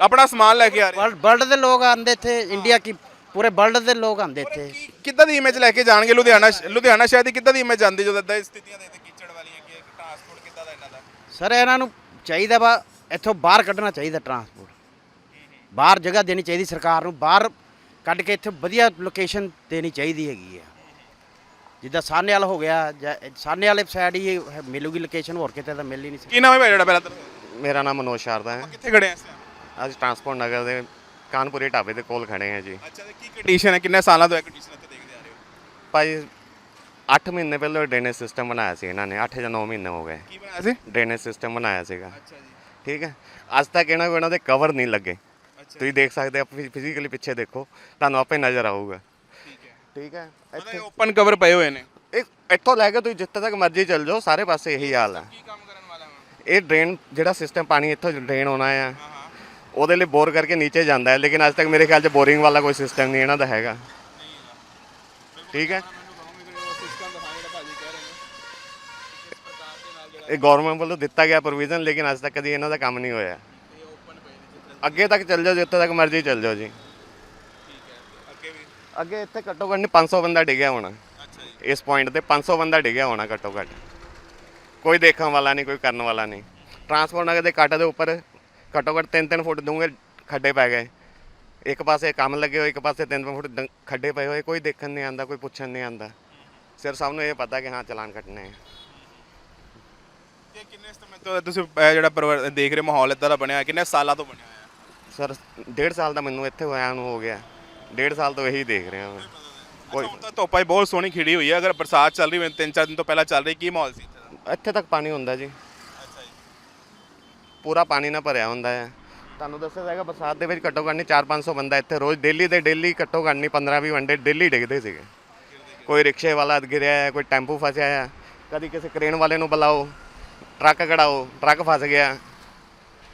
ਆਪਣਾ ਸਮਾਨ ਲੈ ਕੇ ਆ ਰਹੇ ਵਰਲਡ ਵਰਲਡ ਦੇ ਲੋਕ ਆਉਂਦੇ ਇੱਥੇ ਇੰਡੀਆ ਕੀ ਪੂਰੇ ਵਰਲਡ ਦੇ ਲੋਕ ਆਉਂਦੇ ਇੱਥੇ। ਕਿੱਦਾਂ ਦੀ ਇਮੇਜ ਲੈ ਕੇ ਜਾਣਗੇ ਲੁਧਿਆਣਾ ਲੁਧਿਆਣਾ ਸ਼ਹਿਰ ਦੀ ਕਿੱਦਾਂ ਦੀ ਇਮੇਜ ਜਾਂਦੀ ਜਦੋਂ ਇਦਾਂ ਸਥਿਤੀਆਂ ਦੇ ਕੀਚੜ ਵਾਲੀਆਂ ਕਿ ਟਰਾਂਸਪੋਰਟ ਕਿੱਦਾਂ ਦਾ ਇਹਨਾਂ ਦਾ? ਸਰ ਇਹਨਾਂ ਨੂੰ ਚਾਹੀਦਾ ਵਾ ਇੱਥੋਂ ਬਾਹਰ ਕੱਢਣਾ ਚਾਹੀਦਾ ਟਰਾਂਸਪੋਰਟ ਬਾਹਰ ਜਗ੍ਹਾ ਦੇਣੀ ਚਾਹੀਦੀ ਸਰਕਾਰ ਨੂੰ ਬਾਹਰ ਕੱਢ ਕੇ ਇੱਥੇ ਵਧੀਆ ਲੋਕੇਸ਼ਨ ਦੇਣੀ ਚਾਹੀਦੀ ਹੈਗੀ ਆ। ਜਿੱਦਾਂ ਸਾਹਨੇ ਵਾਲਾ ਹੋ ਗਿਆ ਜਾਂ ਸਾਹਨੇ ਵਾਲੇ ਸਾਈਡ ਹੀ ਮਿਲੂਗੀ ਲੋਕੇਸ਼ਨ ਹੋਰ ਕਿਤੇ ਤਾਂ ਮਿਲ ਹੀ ਨਹੀਂ ਸਕਦੀ। ਕੀ ਨਾਮ ਹੈ ਭਾਈ ਪਹਿਲਾਂ ਤਾਂ? ਮੇਰਾ ਨਾਮ ਮਨੋਜ ਸ਼ਾਰਦਾ ਹੈ। ਕਿੱਥੇ ਖੜੇ ਆ ਇਸ time? ਅੱਜ ਟਰਾਂਸਪੋਰਟ ਨਗਰ ਦੇ ਕਾਨਪੁਰੀ ਢਾਬੇ ਦੇ ਕੋਲ ਖੜੇ ਹਾਂ ਜੀ। ਅੱਛਾ ਤੇ ਕੀ ਕੰਡੀਸ਼ਨ ਹੈ? ਕਿੰਨੇ ਸਾਲਾਂ ਤੋਂ ਇਹ ਕੰਡੀਸ਼ਨ ਇੱਥੇ ਦੇਖਦੇ ਆ ਰਹੇ ਹੋ? ਭਾਈ 8 ਮਹੀਨੇ ਪਹਿਲਾਂ ਡਰੇਨੇਜ ਸਿਸਟਮ ਬਣਾਇਆ ਸੀ ਇਹਨਾਂ ਨੇ। 8 ਜਾਂ 9 ਮਹੀਨੇ ਹੋ ਗਏ। ਕੀ ਬਣਾਇਆ ਸੀ? ਡਰੇਨੇਜ ਸਿਸਟਮ ਬਣਾਇਆ ਸੀਗਾ। ਅੱਛਾ ਜੀ। ਠੀਕ ਹੈ। ਅੱਜ ਤੱਕ ਇਹਨਾਂ ਕੋਲ ਇਹਨਾਂ ਦੇ ਕਵਰ ਨਹੀਂ ਲੱਗੇ। ਤੁਸੀਂ ਦੇਖ ਸਕਦੇ ਹੋ ਫਿਜ਼ੀਕਲੀ ਪਿੱਛੇ ਦੇਖੋ। ਤੁਹਾਨੂੰ ਆਪੇ ਨਜ਼ਰ ਆਊਗਾ। ਠੀਕ ਹੈ? ਹੈ ਮਤਲਬ ਓਪਨ ਕਵਰ ਪਏ ਹੋਏ ਨੇ। ਇਹ ਇੱਥੋਂ ਲੈ ਕੇ ਤੁਸੀਂ ਜਿੱਥੇ ਤੱਕ ਮਰਜ਼ੀ ਚੱਲ ਜਾਓ ਸਾਰੇ ਪਾਸੇ ਇਹੀ ਹਾਲ ਹੈ। ਕੀ ਕੰਮ ਕਰਨ ਵਾਲਾ ਹਾਂ ਇਹ ਡਰੇਨ ਜਿਹੜਾ ਸਿਸਟਮ ਪਾਣੀ ਇੱਥੋਂ ਡਰੇਨ ਹੋਣਾ ਆ ਉਹਦੇ ਲਈ ਬੋਰ ਕਰਕੇ ਨੀਚੇ ਜਾਂਦਾ ਹੈ ਲੇਕਿਨ ਅੱਜ ਤੱਕ ਮੇਰੇ ਖਿਆਲ 'ਚ ਬੋਰਿੰਗ ਵਾਲਾ ਕੋਈ ਸਿਸਟਮ ਨਹੀਂ ਇਹਨਾਂ ਦਾ ਹੈਗਾ। ਠੀਕ ਹੈ? ਇਹ ਗਵਰਨਮੈਂਟ ਵੱਲੋਂ ਦਿੱਤਾ ਗਿਆ ਪ੍ਰੋਵੀਜ਼ਨ ਲੇਕਿਨ ਅੱਜ ਤੱਕ ਕਦੀ ਇਹਨਾਂ ਦਾ ਕੰਮ ਨਹੀਂ ਹੋਇਆ। ਅੱਗੇ ਤੱਕ ਚੱਲ ਜਾਓ ਜਿੱਥੇ ਤੱਕ ਮਰਜ਼ੀ ਚੱਲ ਜਾਓ ਜੀ। ਅੱਗੇ ਇੱਥੇ ਘੱਟੋ ਘੱਟ ਨਹੀਂ 500 ਬੰਦਾ ਡਿੱਗਿਆ ਹੋਣਾ। ਅੱਛਾ ਜੀ। ਇਸ ਪੁਆਇੰਟ ਤੇ 500 ਬੰਦਾ ਡਿੱਗਿਆ ਹੋਣਾ ਘੱਟੋ ਘੱਟ। ਕੋਈ ਦੇਖਣ ਵਾਲਾ ਨਹੀਂ ਕੋਈ ਕਰਨ ਵਾਲਾ ਨਹੀਂ। ਟਰਾਂਸਪੋਰਟ ਨਗਰ ਦੇ ਕੱਟ ਦੇ ਉੱਪਰ ਘੱਟੋ ਘੱਟ 3-3 ਫੁੱਟ ਦੂੰਗੇ ਖੱਡੇ ਪੈ ਗਏ। ਇੱਕ ਪਾਸੇ ਕੰਮ ਲੱਗੇ ਹੋਏ ਇੱਕ ਪਾਸੇ 3 ਫੁੱਟ ਡ- ਖੱਡੇ ਪਏ ਹੋਏ। ਕੋਈ ਦੇਖਣ ਨਹੀਂ ਆਂਦਾ ਕੋਈ ਪੁੱਛਣ ਨਹੀਂ ਆਂਦਾ। ਸਿਰ ਸਭ ਨੂੰ ਇਹ ਪਤਾ ਕਿ ਹਾਂ ਚਲਾਨ ਕੱਟਣੇ ਆ। ਕਿੰਨੇ ਸਮੇਂ ਤੋਂ ਤੁਸੀਂ ਇਹ ਜਿਹੜਾ ਪਰਿਵਾਰ ਦੇਖ ਰਹੇ ਮਾਹੌਲ ਇਦਾਂ ਦਾ ਬਣਿਆ ਹੋਇਆ, ਕਿੰਨੇ ਸਾਲਾਂ ਤੋਂ ਬਣਿਆ ਹੋਇਆ? ਸਰ ਡੇਢ ਸਾਲ ਦਾ ਮੈਨੂੰ ਇੱਥੇ ਹੋਇਆ ਨੂੰ ਹੋ ਗਿਆ। ਡੇਢ ਸਾਲ ਤੋਂ ਇਹੀ ਦੇਖ ਰਿਹਾ ਮੈਂ। ਕੋਈ ਹੁਣ ਤਾਂ ਧੁੱਪਾਂ ਹੀ ਬਹੁਤ ਸੋਹਣੀ ਖਿੜੀ ਹੋਈ ਹੈ। ਅਗਰ ਬਰਸਾਤ ਚੱਲ ਰਹੀ ਹੋਵੇ ਤਿੰਨ ਚਾਰ ਦਿਨ ਤੋਂ ਪਹਿਲਾਂ ਚੱਲ ਰਹੀ ਕੀ ਮਾਹੌਲ ਸੀ ਇੱਥੇ ਦਾ? ਇੱਥੇ ਤੱਕ ਪਾਣੀ ਹੁੰਦਾ ਜੀ। ਪੂਰਾ ਪਾਣੀ ਨਾਲ ਭਰਿਆ ਹੁੰਦਾ ਹੈ। ਤੁਹਾਨੂੰ ਦੱਸਿਆ ਜਾਏਗਾ ਬਰਸਾਤ ਦੇ ਵਿੱਚ ਘੱਟੋ ਘੱਟ ਨਹੀਂ 4-500 ਬੰਦਾ ਇੱਥੇ ਰੋਜ਼ ਡੇਲੀ ਦੇ ਡੇਲੀ ਘੱਟੋ ਘੱਟ ਨਹੀਂ 15-20 ਵੰਡੇ ਡੇਲੀ ਡਿੱਗਦੇ ਸੀਗੇ। ਕੋਈ ਰਿਕਸ਼ੇ ਵਾਲਾ ਗਿਰਿਆ ਹੈ ਕੋਈ ਟੈਂਪੂ ਫਸਿਆ ਹੈ। ਕਦੀ ਕਿਸੇ ਕ੍ਰੇਨ ਵਾਲੇ ਨੂੰ ਬੁਲਾਓ ਟਰੱਕ ਕਢਾਓ ਟਰੱਕ ਫਸ ਗਿਆ।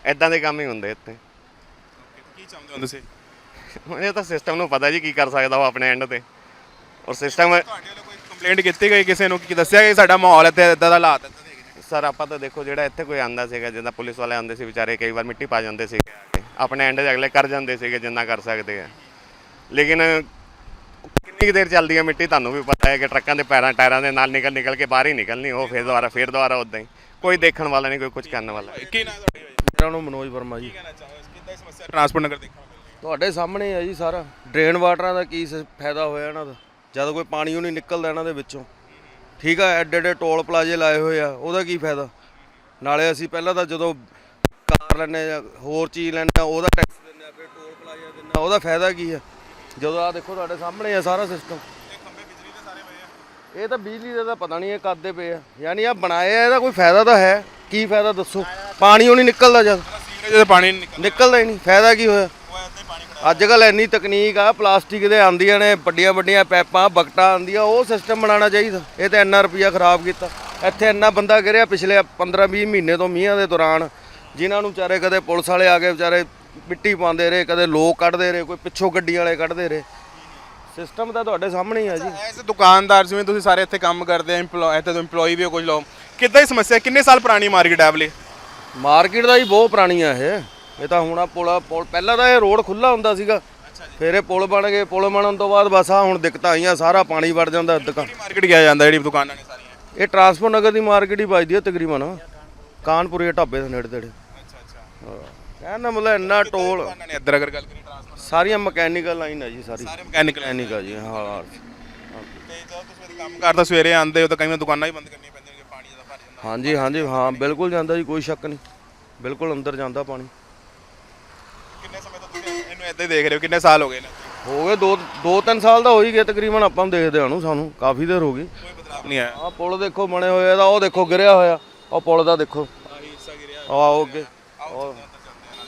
ਐਦਾਂ ਦੇ ਕੰਮ ਹੀ ਹੁੰਦੇ ਇੱਥੇ। ਕੀ ਚਾਹੁੰਦੇ ਹੋ ਤੁਸੀਂ? ਹੁਣ ਇਹ ਤਾਂ ਸਿਸਟਮ ਨੂੰ ਪਤਾ ਜੀ ਕੀ ਕਰ ਸਕਦਾ ਉਹ ਆਪਣੇ ਐਂਡ ਤੇ। ਔਰ ਸਿਸਟਮ ਤੁਹਾਡੇ ਵੱਲੋਂ ਕੋਈ ਕੰਪਲੇਂਟ ਕੀਤੀ ਗਈ ਕਿਸੇ ਨੂੰ? ਕਿ ਦੱਸਿਆ ਕਿ ਸਾਡਾ ਮਾਹੌਲ ਇੱਥੇ ਇਦਾਂ ਦਾ ਹਾਲਾਤ? ਦੇ ਨੇ ਸਰ ਆਪਾਂ ਤਾਂ ਦੇਖੋ ਜਿਹੜਾ ਇੱਥੇ ਕੋਈ ਆਂਦਾ ਸੀਗਾ ਜਿੱਦਾਂ ਪੁਲਿਸ ਵਾਲੇ ਆਉਂਦੇ ਸੀ ਵਿਚਾਰੇ ਕਈ ਵਾਰ ਮਿੱਟੀ ਪਾ ਜਾਂਦੇ ਸੀਗੇ। ਆ ਕੇ। ਆਪਣੇ ਐਂਡ 'ਚ ਅਗਲੇ ਕਰ ਜਾਂਦੇ ਸੀਗੇ ਜਿੰਨਾ ਕਰ ਸਕਦੇ ਆ। ਲੇਕਿਨ ਕਿੰਨੀ ਕੁ ਦੇਰ ਚੱਲਦੀ ਹੈ ਮਿੱਟੀ ਤੁਹਾਨੂੰ ਵੀ ਪਤਾ ਹੈ ਕਿ ਟਰੱਕਾਂ ਦੇ ਪੈਰਾਂ ਟਾਇਰਾਂ ਦੇ ਨਾਲ ਨਿਕਲ ਨਿਕਲ ਕੇ ਬਾਹਰ ਹੀ ਨਿਕਲਣੀ ਉਹ ਫਿਰ ਦੁਬਾਰਾ ਫਿਰ ਦੁਬਾਰਾ ਉਦਾਂ ਹੀ। ਕੋਈ ਦੇਖਣ ਵਾਲਾ ਨਹੀਂ ਕੋਈ ਕੁਝ ਕਰਨ ਵਾਲਾ। ਕੀ ਨਾਮ ਤੁਹਾਡੀ? ਬਾਈ ਮੇਰਾ ਨਾਮ ਮਨੋਜ ਵਰਮਾ ਜੀ। ਕਹਿਣਾ ਚਾਹੋ ਕਿੱਦਾਂ ਦੀ ਸਮੱਸਿਆ? ਟਰਾਂਸਪੋਰਟ ਨਗਰ ਦੇਖਣ ਤੁਹਾਡੇ ਸਾਹਮਣੇ ਹੈ ਜੀ ਸਾਰਾ। ਡਰੇਨ ਵਾਟਰਾਂ ਦਾ ਕੀ ਫਾਇਦਾ ਹੋਇਆ ਇਹਨਾਂ ਦਾ? ਜਦੋਂ ਕੋਈ ਪਾਣੀ ਉਹ ਨਹੀਂ ਨਿਕਲਦਾ ਇਹਨਾਂ ਦੇ ਵਿੱਚੋਂ। ਠੀਕ ਆ ਐਡੇ ਐਡੇ ਟੋਲ ਪਲਾਜ਼ੇ ਲਾਏ ਹੋਏ ਆ ਉਹਦਾ ਕੀ ਫਾਇਦਾ? ਨਾਲੇ ਅਸੀਂ ਪਹਿਲਾਂ ਤਾਂ ਜਦੋਂ ਕਾਰ ਲੈਂਦੇ ਜਾਂ ਹੋਰ ਚੀਜ਼ ਲੈਂਦੇ ਆ ਉਹਦਾ ਟੈਕਸ ਦਿੰਦੇ ਆ ਫਿਰ ਟੋਲ ਪਲਾਜ਼ਾ ਆ ਉਹਦਾ ਫਾਇਦਾ ਕੀ ਆ? ਜਦੋਂ ਆ ਦੇਖੋ ਤੁਹਾਡੇ ਸਾਹਮਣੇ ਆ ਸਾਰਾ ਸਿਸਟਮ ਇਹ ਤਾਂ ਬਿਜਲੀ ਦਾ ਤਾਂ ਪਤਾ ਨਹੀਂ ਇਹ ਕਦ ਪਏ ਆ। ਯਾਨੀ ਆ ਬਣਾਏ ਆ ਇਹਦਾ ਕੋਈ ਫਾਇਦਾ ਤਾਂ ਹੈ। ਕੀ ਫਾਇਦਾ ਦੱਸੋ? ਪਾਣੀ ਉਹ ਨਹੀਂ ਨਿਕਲਦਾ ਜਦ। ਸੀਵਰੇਜ ਦੇ ਪਾਣੀ ਨਿਕਲਦਾ ਹੀ ਨਹੀਂ। ਫਾਇਦਾ ਕੀ ਹੋਇਆ? ਅੱਜ ਕੱਲ ਇੰਨੀ ਤਕਨੀਕ ਆ ਪਲਾਸਟਿਕ ਦੇ ਆਂਦੀਆਂ ਨੇ ਵੱਡੀਆਂ ਵੱਡੀਆਂ ਪੈਪਾਂ ਬਕਟਾਂ ਆਂਦੀਆਂ ਉਹ ਸਿਸਟਮ ਬਣਾਉਣਾ ਚਾਹੀਦਾ। ਇਹ ਤੇ ਇੰਨਾ ਰੁਪਿਆ ਖਰਾਬ ਕੀਤਾ। ਇੱਥੇ ਇੰਨਾ ਬੰਦਾ ਗਿਰਿਆ ਪਿਛਲੇ 15-20 ਮਹੀਨੇ ਤੋਂ ਮੀਂਹਾਂ ਦੇ ਦੌਰਾਨ ਜਿਨ੍ਹਾਂ ਨੂੰ ਵਿਚਾਰੇ ਕਦੇ ਪੁਲਿਸ ਵਾਲੇ ਆ ਕੇ ਵਿਚਾਰੇ ਮਿੱਟੀ ਪਾਉਂਦੇ ਰਹੇ ਕਦੇ ਲੋਕ ਕੱਢਦੇ ਰਹੇ ਕੋਈ ਪਿੱਛੋਂ ਗੱਡੀਆਂ ਵਾਲੇ ਕੱਢਦੇ ਰਹੇ। ਸਿਸਟਮ ਤਾਂ ਤੁਹਾਡੇ ਸਾਹਮਣੇ ਹੀ ਆ ਜੀ। ਐਸੇ ਦੁਕਾਨਦਾਰ ਜਿਵੇਂ ਤੁਸੀਂ ਸਾਰੇ ਇੱਥੇ ਕੰਮ ਕਰਦੇ ਆ ਇੱਥੇ ਤੋਂ EMPLOYE ਵੀ ਹੋ ਕੁਝ ਲੋਕ। ਕਿੱਦਾਂ ਦੀ ਸਮੱਸਿਆ ਕਿੰਨੇ ਸਾਲ ਪੁਰਾਣੀ ਮਾਰਕੀਟ ਹੈ ਬਲੇ ਮਾਰਕੀਟ ਦਾ ਹੀ ਬਹੁਤ ਪੁਰਾਣੀ ਆ ਇਹ। ਇਹ ਤਾਂ ਹੁਣ ਆ ਪੁਲ ਪੁਲ ਪਹਿਲਾਂ ਤਾਂ ਇਹ ਰੋਡ ਖੁੱਲਾ ਹੁੰਦਾ ਸੀਗਾ। ਫਿਰ ਇਹ ਪੁਲ ਬਣ ਗਏ ਪੁਲ ਬਣਨ ਤੋਂ ਬਾਅਦ ਬਸ ਆ ਹੁਣ ਦਿੱਕਤਾਂ ਆਈਆਂ ਸਾਰਾ ਪਾਣੀ ਵੜ ਜਾਂਦਾ ਦੁਕਾਨ ਮਾਰਕੀਟ ਗਿਆ ਜਾਂਦਾ ਜਿਹੜੀ ਦੁਕਾਨਾਂ ਨੇ ਸਾਰੀਆਂ? ਇਹ ਟਰਾਂਸਪੋਰਟ ਨਗਰ ਦੀ ਮਾਰਕੀਟ ਹੀ ਵੱਜਦੀ ਹੈ ਤਕਰੀਬਨ। ਕਾਨਪੁਰੀ ਢਾਬੇ ਦੇ ਨੇੜੇ ਤੇੜੇ। ਅੱਛਾ ਅੱਛਾ। ਕਹਿਣ ਦਾ ਮਤਲਬ ਇੰਨਾ ਟੋਲ ਦੁਕਾਨਾਂ ਨੇ? ਇੱਧਰ ਅਗਰ ਗੱਲ ਕਰੀ ਟਰਾਂਸਪੋਰਟ ਸਾਰੀਆਂ ਮਕੈਨੀਕਲ ਲਾਈਨ ਹੈ ਜੀ ਸਾਰੀ। ਸਾਰੇ ਮਕੈਨਿਕਲ ਮਕੈਨੀਕਲ ਜੀ ਹਾਂ। ਤੇ ਜਦੋਂ ਤੁਸੀਂ ਕੰਮ ਕਰਦਾ ਸਵੇਰੇ ਆਉਂਦੇ ਹੋ ਤਾਂ ਕਈ ਵਾਰ ਦੁਕਾਨਾਂ ਹੀ ਬੰਦ ਕਰਨੀਆਂ ਪੈਂਦੀਆਂ ਕਿ ਪਾਣੀ ਜ਼ਿਆਦਾ ਭਰ ਜਾਂਦਾ। ਹਾਂਜੀ ਹਾਂਜੀ ਹਾਂ ਬਿਲਕੁਲ ਜਾਂਦਾ ਜੀ ਕੋਈ ਸ਼ੱਕ ਨਹੀਂ। ਬਿਲਕੁਲ ਅੰਦਰ ਜਾਂਦਾ ਪਾਣੀ। ਹੀ ਦੇਖ ਰਹੇ ਹੋ ਕਿੰਨੇ ਸਾਲ ਹੋ ਗਏ ਨੇ? ਹੋ ਗਏ ਦੋ ਦੋ ਤਿੰਨ ਸਾਲ ਦਾ ਹੋ ਹੀ ਗਿਆ ਤਕਰੀਬਨ ਆਪਾਂ ਨੂੰ ਦੇਖਦੇ ਨੂੰ ਸਾਨੂੰ ਕਾਫੀ ਦੇਰ ਹੋ ਗਈ। ਕੋਈ ਬਦਲਾਅ ਨਹੀਂ ਆਇਆ। ਆਹ ਪੁਲ ਦੇਖੋ ਬਣੇ ਹੋਏ ਆ ਇਹਦਾ ਉਹ ਦੇਖੋ ਗਿਰਿਆ ਹੋਇਆ। ਉਹ ਪੁਲ ਦਾ ਦੇਖੋ। ਆਹੀ ਹਿੱਸਾ ਗਿਰਿਆ ਆਹ ਅੱਗੇ। ਉਹ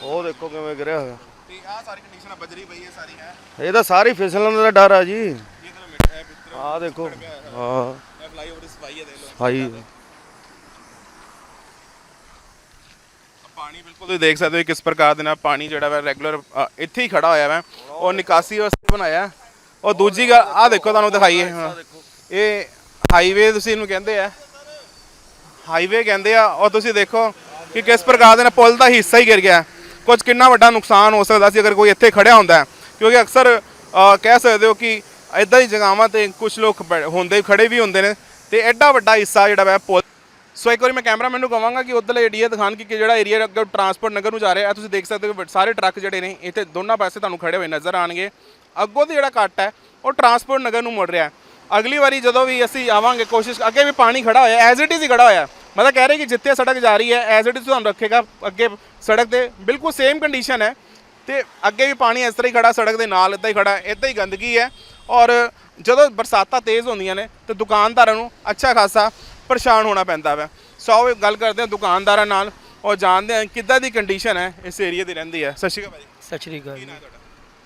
ਉਹ ਦੇਖੋ ਕਿਵੇਂ ਗਿਰਿਆ ਹੋਇਆ। ਤੇ ਆਹ ਸਾਰੀ ਕੰਡੀਸ਼ਨ ਬਜਰੀ ਪਈ ਹੈ ਸਾਰੀ ਹੈ? ਇਹ ਤਾਂ ਸਾਰੀ ਫਿਸਲਣ ਦਾ ਡਰ ਆ ਜੀ। ਇਹ ਤਾਂ ਮਿੱਟ ਹੈ ਬਿਸਤਰਾ ਆਹ ਦੇਖੋ। ਹਾਂ ਇਹ ਫਲਾਈਓਵਰ ਦੀ ਸਫ਼ਾਈ ਹੈ ਦੇਖ ਲਓ। ਹਾਈ ਪਾਣੀ ਬਿਲਕੁਲ ਤੁਸੀਂ ਦੇਖ ਸਕਦੇ ਹੋ ਕਿਸ ਪ੍ਰਕਾਰ ਦੇ ਨਾਲ ਪਾਣੀ ਜਿਹੜਾ ਵਾ ਰੈਗੂਲਰ ਇੱਥੇ ਹੀ ਖੜਾ ਹੋਇਆ ਵਾ। ਉਹ ਨਿਕਾਸੀ ਵਾਸਤੇ ਬਣਾਇਆ। ਔਰ ਦੂਜੀ ਗੱਲ, ਆਹ ਦੇਖੋ ਤੁਹਾਨੂੰ ਦਿਖਾਈਏ ਹੁਣ। ਇਹ ਹਾਈਵੇ ਤੁਸੀਂ ਇਹਨੂੰ ਕਹਿੰਦੇ ਆ। ਹਾਈਵੇ ਕਹਿੰਦੇ ਆ ਔਰ ਤੁਸੀਂ ਦੇਖੋ ਕਿ ਕਿਸ ਪ੍ਰਕਾਰ ਦੇ ਨਾਲ ਪੁਲ ਦਾ ਹਿੱਸਾ ਹੀ ਗਿਰ ਗਿਆ। ਕੁਝ ਕਿੰਨਾ ਵੱਡਾ ਨੁਕਸਾਨ ਹੋ ਸਕਦਾ ਸੀ ਅਗਰ ਕੋਈ ਇੱਥੇ ਖੜਿਆ ਹੁੰਦਾ। ਕਿਉਂਕਿ ਅਕਸਰ ਕਹਿ ਸਕਦੇ ਹੋ ਕਿ ਇਦਾਂ ਦੀ ਜਗ੍ਹਾਵਾਂ ਤੇ ਕੁਝ ਲੋਕ ਹੁੰਦੇ, ਖੜੇ ਵੀ ਹੁੰਦੇ ਨੇ। ਤੇ ਐਡਾ ਵੱਡਾ ਹਿੱਸਾ ਜਿਹੜਾ ਵਾ ਪੁਲ ਸੋ ਇੱਕ ਵਾਰੀ ਮੈਂ ਕੈਮਰਾਮੈਨ ਨੂੰ ਕਹਾਂਗਾ ਕਿ ਉਧਰਲੇ ਏਰੀਆ ਦਿਖਾਣ ਕਿ ਜਿਹੜਾ ਏਰੀਆ ਅੱਗੇ ਟਰਾਂਸਪੋਰਟ ਨਗਰ ਨੂੰ ਜਾ ਰਿਹਾ ਹੈ ਤੁਸੀਂ ਦੇਖ ਸਕਦੇ ਹੋ ਸਾਰੇ ਟਰੱਕ ਜਿਹੜੇ ਨੇ, ਇੱਥੇ ਦੋਨਾਂ ਪਾਸੇ ਤੁਹਾਨੂੰ ਖੜੇ ਹੋਏ ਨਜ਼ਰ ਆਣਗੇ ਅੱਗੋਂ ਦੀ ਜਿਹੜਾ ਕੱਟ ਹੈ, ਉਹ ਟਰਾਂਸਪੋਰਟ ਨਗਰ ਨੂੰ ਮੁੜ ਰਿਹਾ ਹੈ। ਅਗਲੀ ਵਾਰੀ ਜਦੋਂ ਵੀ ਅਸੀਂ ਆਵਾਂਗੇ, ਕੋਸ਼ਿਸ਼, ਅੱਗੇ ਵੀ ਪਾਣੀ ਖੜਾ ਹੋਇਆ ਐਜ਼ ਇਟ ਇਜ਼ ਹੀ ਖੜਾ ਹੋਇਆ। ਮਤਲਬ ਕਹਿ ਰਹੇ ਕਿ ਜਿੱਥੇ ਸੜਕ ਜਾ ਰਹੀ ਹੈ ਐਜ਼ ਇਟ ਇਜ਼ ਤੁਹਾਨੂੰ ਰੱਖੇਗਾ, ਅੱਗੇ ਸੜਕ ਤੇ ਬਿਲਕੁਲ ਸੇਮ ਕੰਡੀਸ਼ਨ ਹੈ। ਤੇ ਅੱਗੇ ਵੀ ਪਾਣੀ ਇਸ ਤਰ੍ਹਾਂ ਹੀ ਖੜਾ, ਸੜਕ ਦੇ ਨਾਲ ਇਦਾਂ ਹੀ ਖੜਾ, ਇਦਾਂ ਹੀ ਗੰਦਗੀ ਹੈ। ਔਰ ਜਦੋਂ ਬਰਸਾਤਾਂ ਤੇਜ਼ ਹੁੰਦੀਆਂ ਨੇ, ਤੇ ਦੁਕਾਨਦਾਰਾਂ ਨੂੰ ਅੱਛਾ ਖਾਸਾ ਪਰੇਸ਼ਾਨ ਹੋਣਾ ਪੈਂਦਾ ਵਾ। ਸੋ ਗੱਲ ਕਰਦੇ ਹਾਂ ਦੁਕਾਨਦਾਰਾਂ ਨਾਲ ਔਰ ਜਾਣਦੇ ਹਾਂ ਕਿੱਦਾਂ ਦੀ ਕੰਡੀਸ਼ਨ ਹੈ ਇਸ ਏਰੀਆ ਦੀ ਰਹਿੰਦੀ ਹੈ। ਸਤਿ ਸ਼੍ਰੀ ਅਕਾਲ ਭਾਜੀ। ਸਤਿ ਸ਼੍ਰੀ ਅਕਾਲ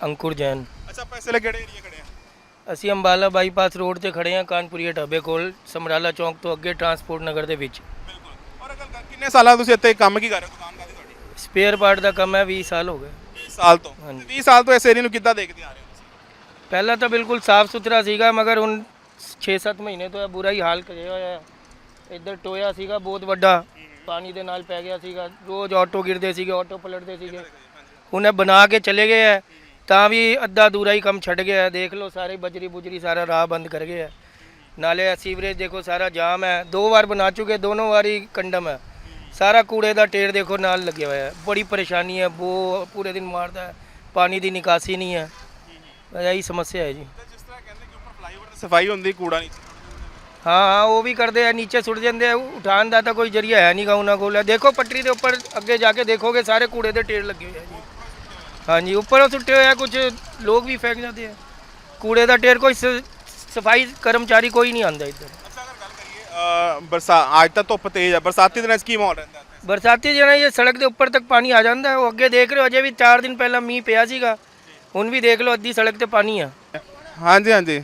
ਅੰਕੁਰ ਜੈਨ। ਅੱਛਾ ਆਪਾਂ ਇਸ ਵੇਲੇ ਕਿਹੜੇ ਏਰੀਆ ਖੜੇ ਆ ਅਸੀਂ ਅੰਬਾਲਾ ਬਾਈਪਾਸ ਰੋਡ ਤੇ ਖੜੇ ਹਾਂ ਕਾਨਪੁਰੀਆ ਢਾਬੇ ਕੋਲ ਸਮਰਾਲਾ ਚੌਂਕ ਤੋਂ ਅੱਗੇ ਟਰਾਂਸਪੋਰਟ ਨਗਰ ਦੇ ਵਿੱਚ। ਬਿਲਕੁਲ। ਔਰ ਅਗਰ ਗੱਲ- ਕਿੰਨੇ ਸਾਲਾਂ ਤੁਸੀਂ ਇੱਥੇ ਕੰਮ ਕੀ ਕਰ ਰਹੇ ਹੋ? ਦੁਕਾਨ ਕਾਦੀ ਤੁਹਾਡੀ? ਸਪੇਅਰ ਪਾਰਟ ਦਾ ਕੰਮ ਹੈ 20 ਸਾਲ ਹੋ ਗਏ। 20 ਸਾਲ ਤੋਂ। ਹਾਂਜੀ। 20 ਸਾਲ ਤੋਂ ਇਸ ਏਰੀਆ ਨੂੰ ਕਿੱਦਾਂ ਦੇਖਦੇ ਆ ਰਹੇ ਹੋ ਤੁਸੀਂ? ਪਹਿਲਾਂ ਤਾਂ ਬਿਲਕੁਲ ਸਾਫ਼ ਸੁਥਰਾ ਸੀਗਾ ਮਗਰ ਹੁਣ 6-7 ਮਹੀਨੇ ਤੋਂ ਇਹ ਬੁਰਾ ਹੀ ਹਾਲ ਕਰਿਆ ਹੋਇਆ ਹੈ। ਇੱਧਰ ਟੋਇਆ ਸੀਗਾ ਬਹੁਤ ਵੱਡਾ, ਪਾਣੀ ਦੇ ਨਾਲ ਪੈ ਗਿਆ ਸੀਗਾ, ਰੋਜ਼ ਆਟੋ ਗਿਰਦੇ ਸੀਗੇ, ਆਟੋ ਪਲਟਦੇ ਸੀਗੇ। ਹੁਣ ਇਹ ਬਣਾ ਕੇ ਚਲੇ ਗਏ ਹੈ ਤਾਂ ਵੀ ਅੱਧਾ ਦੂਰਾ ਹੀ ਕੰਮ ਛੱਡ ਗਿਆ। ਹੈ ਦੇਖ ਲਓ ਸਾਰੇ ਬਜਰੀ ਬੁਜਰੀ ਸਾਰਾ ਰਾਹ ਬੰਦ ਕਰ ਗਏ ਹੈ ਨਾਲੇ ਸੀਵਰੇਜ ਦੇਖੋ, ਸਾਰਾ ਜਾਮ ਹੈ। ਦੋ ਵਾਰ ਬਣਾ ਚੁੱਕੇ, ਦੋਨੋਂ ਵਾਰੀ ਕੰਡਮ ਹੈ। ਸਾਰਾ ਕੂੜੇ ਦਾ ਢੇਰ ਦੇਖੋ, ਨਾਲ ਲੱਗਿਆ ਹੋਇਆ ਹੈ। ਬੜੀ ਪਰੇਸ਼ਾਨੀ ਹੈ, ਬੋ ਪੂਰੇ ਦਿਨ ਮਾਰਦਾ ਹੈ। ਪਾਣੀ ਦੀ ਨਿਕਾਸੀ ਨਹੀਂ ਹੈ। ਇਹੀ ਸਮੱਸਿਆ ਹੈ ਜੀ। ਸਫ਼ਾਈ ਹੁੰਦੀ, ਕੂੜਾ ਨਹੀਂ। ਹਾਂ ਹਾਂ ਉਹ ਵੀ ਕਰਦੇ ਆ ਨੀਚੇ ਸੁੱਟ ਜਾਂਦੇ ਆ ਉਠਾਉਣ ਦਾ ਤਾਂ ਕੋਈ ਜਰੀਆ ਹੈ ਨਹੀਂਗਾ ਉਹਨਾਂ ਕੋਲ। ਦੇਖੋ ਪੱਟਰੀ ਦੇ ਉੱਪਰ ਅੱਗੇ ਜਾ ਕੇ ਦੇਖੋਗੇ ਸਾਰੇ ਕੂੜੇ ਦੇ ਢੇਰ ਲੱਗੇ ਹੋਏ ਆ ਜੀ। ਹਾਂਜੀ ਉੱਪਰੋਂ ਸੁੱਟੇ ਹੋਏ ਆ ਕੁਝ ਲੋਕ ਵੀ ਫੇਂਕ ਜਾਂਦੇ ਆ। ਕੂੜੇ ਦਾ ਢੇਰ ਕੋਈ ਸਫ਼ਾਈ ਕਰਮਚਾਰੀ ਕੋਈ ਨਹੀਂ ਆਂਦਾ ਇੱਧਰ। ਅੱਛਾ ਅਗਰ ਗੱਲ ਕਰੀਏ ਬਰਸਾ ਅੱਜ ਤਾਂ ਧੁੱਪ ਤੇਜ਼ ਹੈ ਬਰਸਾਤੀ ਦਿਨਾਂ 'ਚ ਕੀ ਮਾਹੌਲ ਰਹਿੰਦਾ? ਬਰਸਾਤੀ ਜਿਹੜਾ ਇਹ ਸੜਕ ਦੇ ਉੱਪਰ ਤੱਕ ਪਾਣੀ ਆ ਜਾਂਦਾ ਹੈ ਉਹ ਅੱਗੇ ਦੇਖ ਰਹੇ ਹੋ ਅਜੇ ਵੀ 4 ਦਿਨ ਪਹਿਲਾਂ ਮੀਂਹ ਪਿਆ ਸੀਗਾ। ਹੁਣ ਵੀ ਦੇਖ ਲਓ ਅੱਧੀ ਸੜਕ ਤੇ ਪਾਣੀ ਆ। ਹਾਂਜੀ ਹਾਂਜੀ।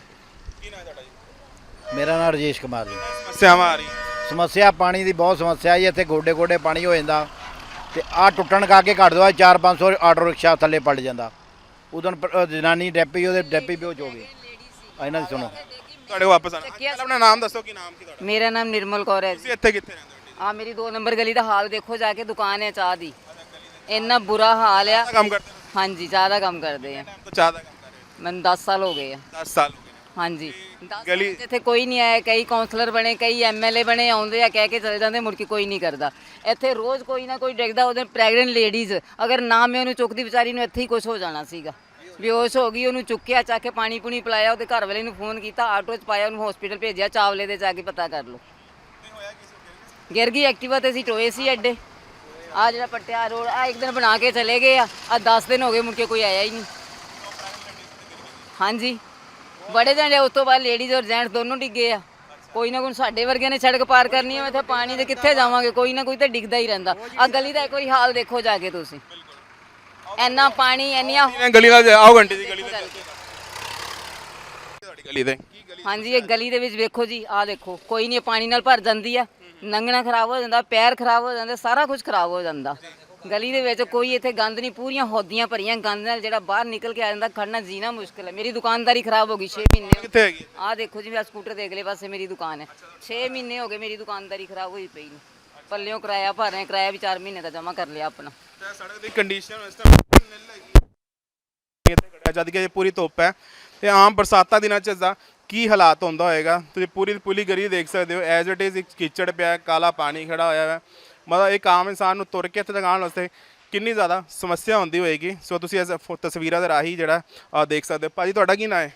ਮੇਰਾ ਨਾਮ ਰਜੇਸ਼ ਕੁਮਾਰ ਜੀ। ਸਮੱਸਿਆਵਾਂ ਆ ਰਹੀਆਂ। ਸਮੱਸਿਆ ਪਾਣੀ ਦੀ ਬਹੁਤ ਸਮੱਸਿਆ ਜੀ ਇੱਥੇ ਗੋਡੇ ਗੋਡੇ ਪਾਣੀ ਹੋ ਜਾਂਦਾ ਤੇ ਆ ਟੁੱਟਣ ਕਰਕੇ ਘੱਟ ਦੋ 4-500 ਆਟੋ ਰਿਕਸ਼ਾ ਥੱਲੇ ਪੜ ਜਾਂਦਾ। ਉਦੋਂ ਪ- ਜਨਾਨੀ ਡੈਪੀ ਉਹਦੇ ਡੈਪੀ ਬੇਹੋਸ਼ ਹੋ ਗਈ ਆ ਇਹਨਾਂ ਦੀ ਸੁਣੋ। ਤੁਹਾਡੇ ਕੋਲ ਵਾਪਸ ਆਣਾ ਪਹਿਲਾਂ ਆਪਣਾ ਨਾਮ ਦੱਸੋ ਕੀ ਨਾਮ ਕੀ ਤੁਹਾਡਾ? ਮੇਰਾ ਨਾਮ ਨਿਰਮਲ ਕੌਰ ਹੈ ਤੁਸੀਂ ਇੱਥੇ ਕਿੱਥੇ ਰਹਿੰਦੇ ਹੋ? ਆ ਮੇਰੀ 2 ਨੰਬਰ ਗਲੀ ਦਾ ਹਾਲ ਦੇਖੋ ਜਾ ਕੇ ਦੁਕਾਨ ਹੈ ਚਾਹ ਦੀ। ਇੰਨਾ ਬੁਰਾ ਹਾਲ ਆ। ਕੰਮ ਕਰਦੇ ਹੋ ਹਾਂਜੀ ਚਾਹ ਦਾ ਕੰਮ ਕਰਦੇ ਆ। ਤਾਂ ਚਾਹ ਦਾ ਕੰਮ ਕਰ ਰਹੇ ਮੈਨੂੰ 10 ਸਾਲ ਹੋ ਗਏ ਆ। ਹੋ 10 ਸਾਲ ਹੋ ਗਏ। ਹਾਂਜੀ। ਦਸ ਗਲੀ- ਸਾਲ 'ਚ ਇੱਥੇ ਕੋਈ ਨਹੀਂ ਆਇਆ ਕਈ ਕਾਉਂਸਲਰ ਬਣੇ ਕਈ ਐਮਐਲਏ ਬਣੇ ਆਉਂਦੇ ਆ ਕਹਿ ਕੇ ਚਲੇ ਜਾਂਦੇ ਮੁੜ ਕੇ ਕੋਈ ਨਹੀਂ ਕਰਦਾ। ਇੱਥੇ ਰੋਜ਼ ਕੋਈ ਨਾ ਕੋਈ ਡਿੱਗਦਾ ਉਹਦੇ ਪ੍ਰੈਗਨੈਂਟ ਲੇਡੀਜ਼ ਅਗਰ ਨਾ ਮੈਂ ਉਹਨੂੰ ਚੁੱਕਦੀ ਵਿਚਾਰੀ ਨੂੰ ਇੱਥੇ ਹੀ ਕੁਝ ਹੋ ਜਾਣਾ ਸੀਗਾ। ਬੇਹੋਸ਼ ਹੋ ਗਈ ਉਹਨੂੰ ਚੁੱਕਿਆ ਚੱਕ ਕੇ ਪਾਣੀ ਪੂਣੀ ਪਿਲਾਇਆ ਉਹਦੇ ਘਰ ਵਾਲੇ ਨੂੰ ਫੋਨ ਕੀਤਾ ਆਟੋ 'ਚ ਪਾਇਆ ਉਹਨੂੰ ਹਸਪੀਟਲ ਭੇਜਿਆ ਚਾਵਲੇ ਦੇ ਜਾ ਕੇ ਪਤਾ ਕਰ ਲਓ। ਗਿਰ ਗਈ ਐਕਟਿਵਾ ਤੇ ਅਸੀਂ ਟੋਏ ਸੀ ਅੱਡੇ। ਆ ਜਿਹੜਾ ਪੱਟਿਆ ਰੋਡ ਆ ਇੱਕ ਦਿਨ ਬਣਾ ਕੇ ਚਲੇ ਗਏ ਆ ਆ 10 ਦਿਨ ਹੋ ਗਏ ਮੁੜ ਕੇ ਕੋਈ ਆਇਆ ਹੀ ਨਹੀਂ। ਹਾਂਜੀ। ਬੜੇ ਜਣੇ ਉਸ ਤੋਂ ਬਾਅਦ ਲੇਡੀਜ਼ ਔਰ ਜੈਂਟਸ ਦੋਨੋਂ ਡਿੱਗੇ ਆ। ਕੋਈ ਨਾ ਕੋਈ ਸਾਡੇ ਵਰਗਿਆਂ ਨੇ ਸੜਕ ਪਾਰ ਕਰਨੀ ਹੈ ਇੱਥੇ ਪਾਣੀ ਦੇ ਕਿੱਥੇ ਜਾਵਾਂਗੇ ਕੋਈ ਨਾ ਕੋਈ ਤਾਂ ਡਿੱਗਦਾ ਹੀ ਰਹਿੰਦਾ। ਆ ਗਲੀ ਦਾ ਕੋਈ ਹਾਲ ਦੇਖੋ ਜਾ ਕੇ ਤੁਸੀਂ। ਇੰਨਾ ਪਾਣੀ ਇੰਨੀਆਂ ਗਲੀ ਨਾਲ ਆਓ ਘੰਟੇ ਦੀ ਗਲੀ ਦੇ ਤੁਹਾਡੀ ਗਲੀ ਦੇ। ਹਾਂਜੀ ਇਹ ਗਲੀ ਦੇ ਵਿੱਚ ਵੇਖੋ ਜੀ ਆ ਦੇਖੋ ਕੋਈ ਨਹੀਂ ਪਾਣੀ ਨਾਲ ਭਰ ਜਾਂਦੀ ਆ। ਲੰਘਣਾ ਖਰਾਬ ਹੋ ਜਾਂਦਾ ਪੈਰ ਖਰਾਬ ਹੋ ਜਾਂਦੇ ਸਾਰਾ ਕੁਝ ਖਰਾਬ ਹੋ ਜਾਂਦਾ। ਗਲੀ ਦੇ ਵਿੱਚ ਕੋਈ ਇੱਥੇ ਗੰਦ ਨਹੀਂ ਪੂਰੀਆਂ ਹੋਦੀਆਂ ਭਰੀਆਂ ਗੰਦ ਨਾਲ ਜਿਹੜਾ ਬਾਹਰ ਨਿਕਲ ਕੇ ਆ ਜਾਂਦਾ ਖੜਨਾ ਜੀਣਾ ਮੁਸ਼ਕਲ ਹੈ। ਮੇਰੀ ਦੁਕਾਨਦਾਰੀ ਖਰਾਬ ਹੋ ਗਈ 6 ਮਹੀਨੇ। ਕਿੱਥੇ ਹੈਗੀ? ਆ ਦੇਖੋ ਜੀ ਆ ਸਕੂਟਰ ਦੇ ਅਗਲੇ ਪਾਸੇ ਮੇਰੀ ਦੁਕਾਨ ਹੈ। 6 ਮਹੀਨੇ ਹੋ ਗਏ ਮੇਰੀ ਦੁਕਾਨਦਾਰੀ ਖਰਾਬ ਹੋਈ ਪਈ ਨੂੰ। ਪੱਲਿਓਂ ਕਿਰਾਇਆ ਭਰ ਰਹੇ ਕਿਰਾਇਆ ਵੀ 4 ਮਹੀਨੇ ਦਾ ਜਮ੍ਹਾਂ ਕਰ ਲਿਆ ਆਪਣਾ। ਤੇ ਸੜਕ ਦੀ ਕੰਡੀਸ਼ਨ ਇਸ ਟਾਈਮ ਨਿਲ ਹੈਗੀ ਇੱਥੇ ਖੜਿਆ ਜਦ ਕਿ ਇਹ ਪੂਰੀ ਧੁੱਪ ਹੈ। ਤੇ ਆਮ ਬਰਸਾਤਾਂ ਦਿਨਾਂ ਚ ਦਾ ਕੀ ਹਾਲਾਤ ਹੁੰਦਾ ਹੋਏਗਾ? ਤੁਸੀਂ ਪੂਰੀ ਪੂਰੀ ਗਲੀ ਦੇਖ ਸਕਦੇ ਹੋ। ਐਜ਼ ਇਟ ਇਜ਼ ਇੱਕ ਕੀਚੜ ਪਿਆ ਕਾਲਾ ਪਾਣੀ ਖੜਾ ਹੋਇਆ ਹੈ। ਮਤਲਬ ਇੱਕ ਆਮ ਇਨਸਾਨ ਨੂੰ ਤੁਰ ਕੇ ਇੱਥੇ ਤੱਕ ਆਉਣ ਵਾਸਤੇ ਕਿੰਨੀ ਜ਼ਿਆਦਾ ਸਮੱਸਿਆ ਹੁੰਦੀ ਹੋਏਗੀ। ਸੋ ਤੁਸੀਂ ਇਸ ਫੋ- ਤਸਵੀਰਾਂ ਦੇ ਰਾਹੀਂ ਜਿਹੜਾ ਆਹ ਦੇਖ ਸਕਦੇ ਹੋ। ਭਾਜੀ ਤੁਹਾਡਾ ਕੀ ਨਾਂ ਹੈ?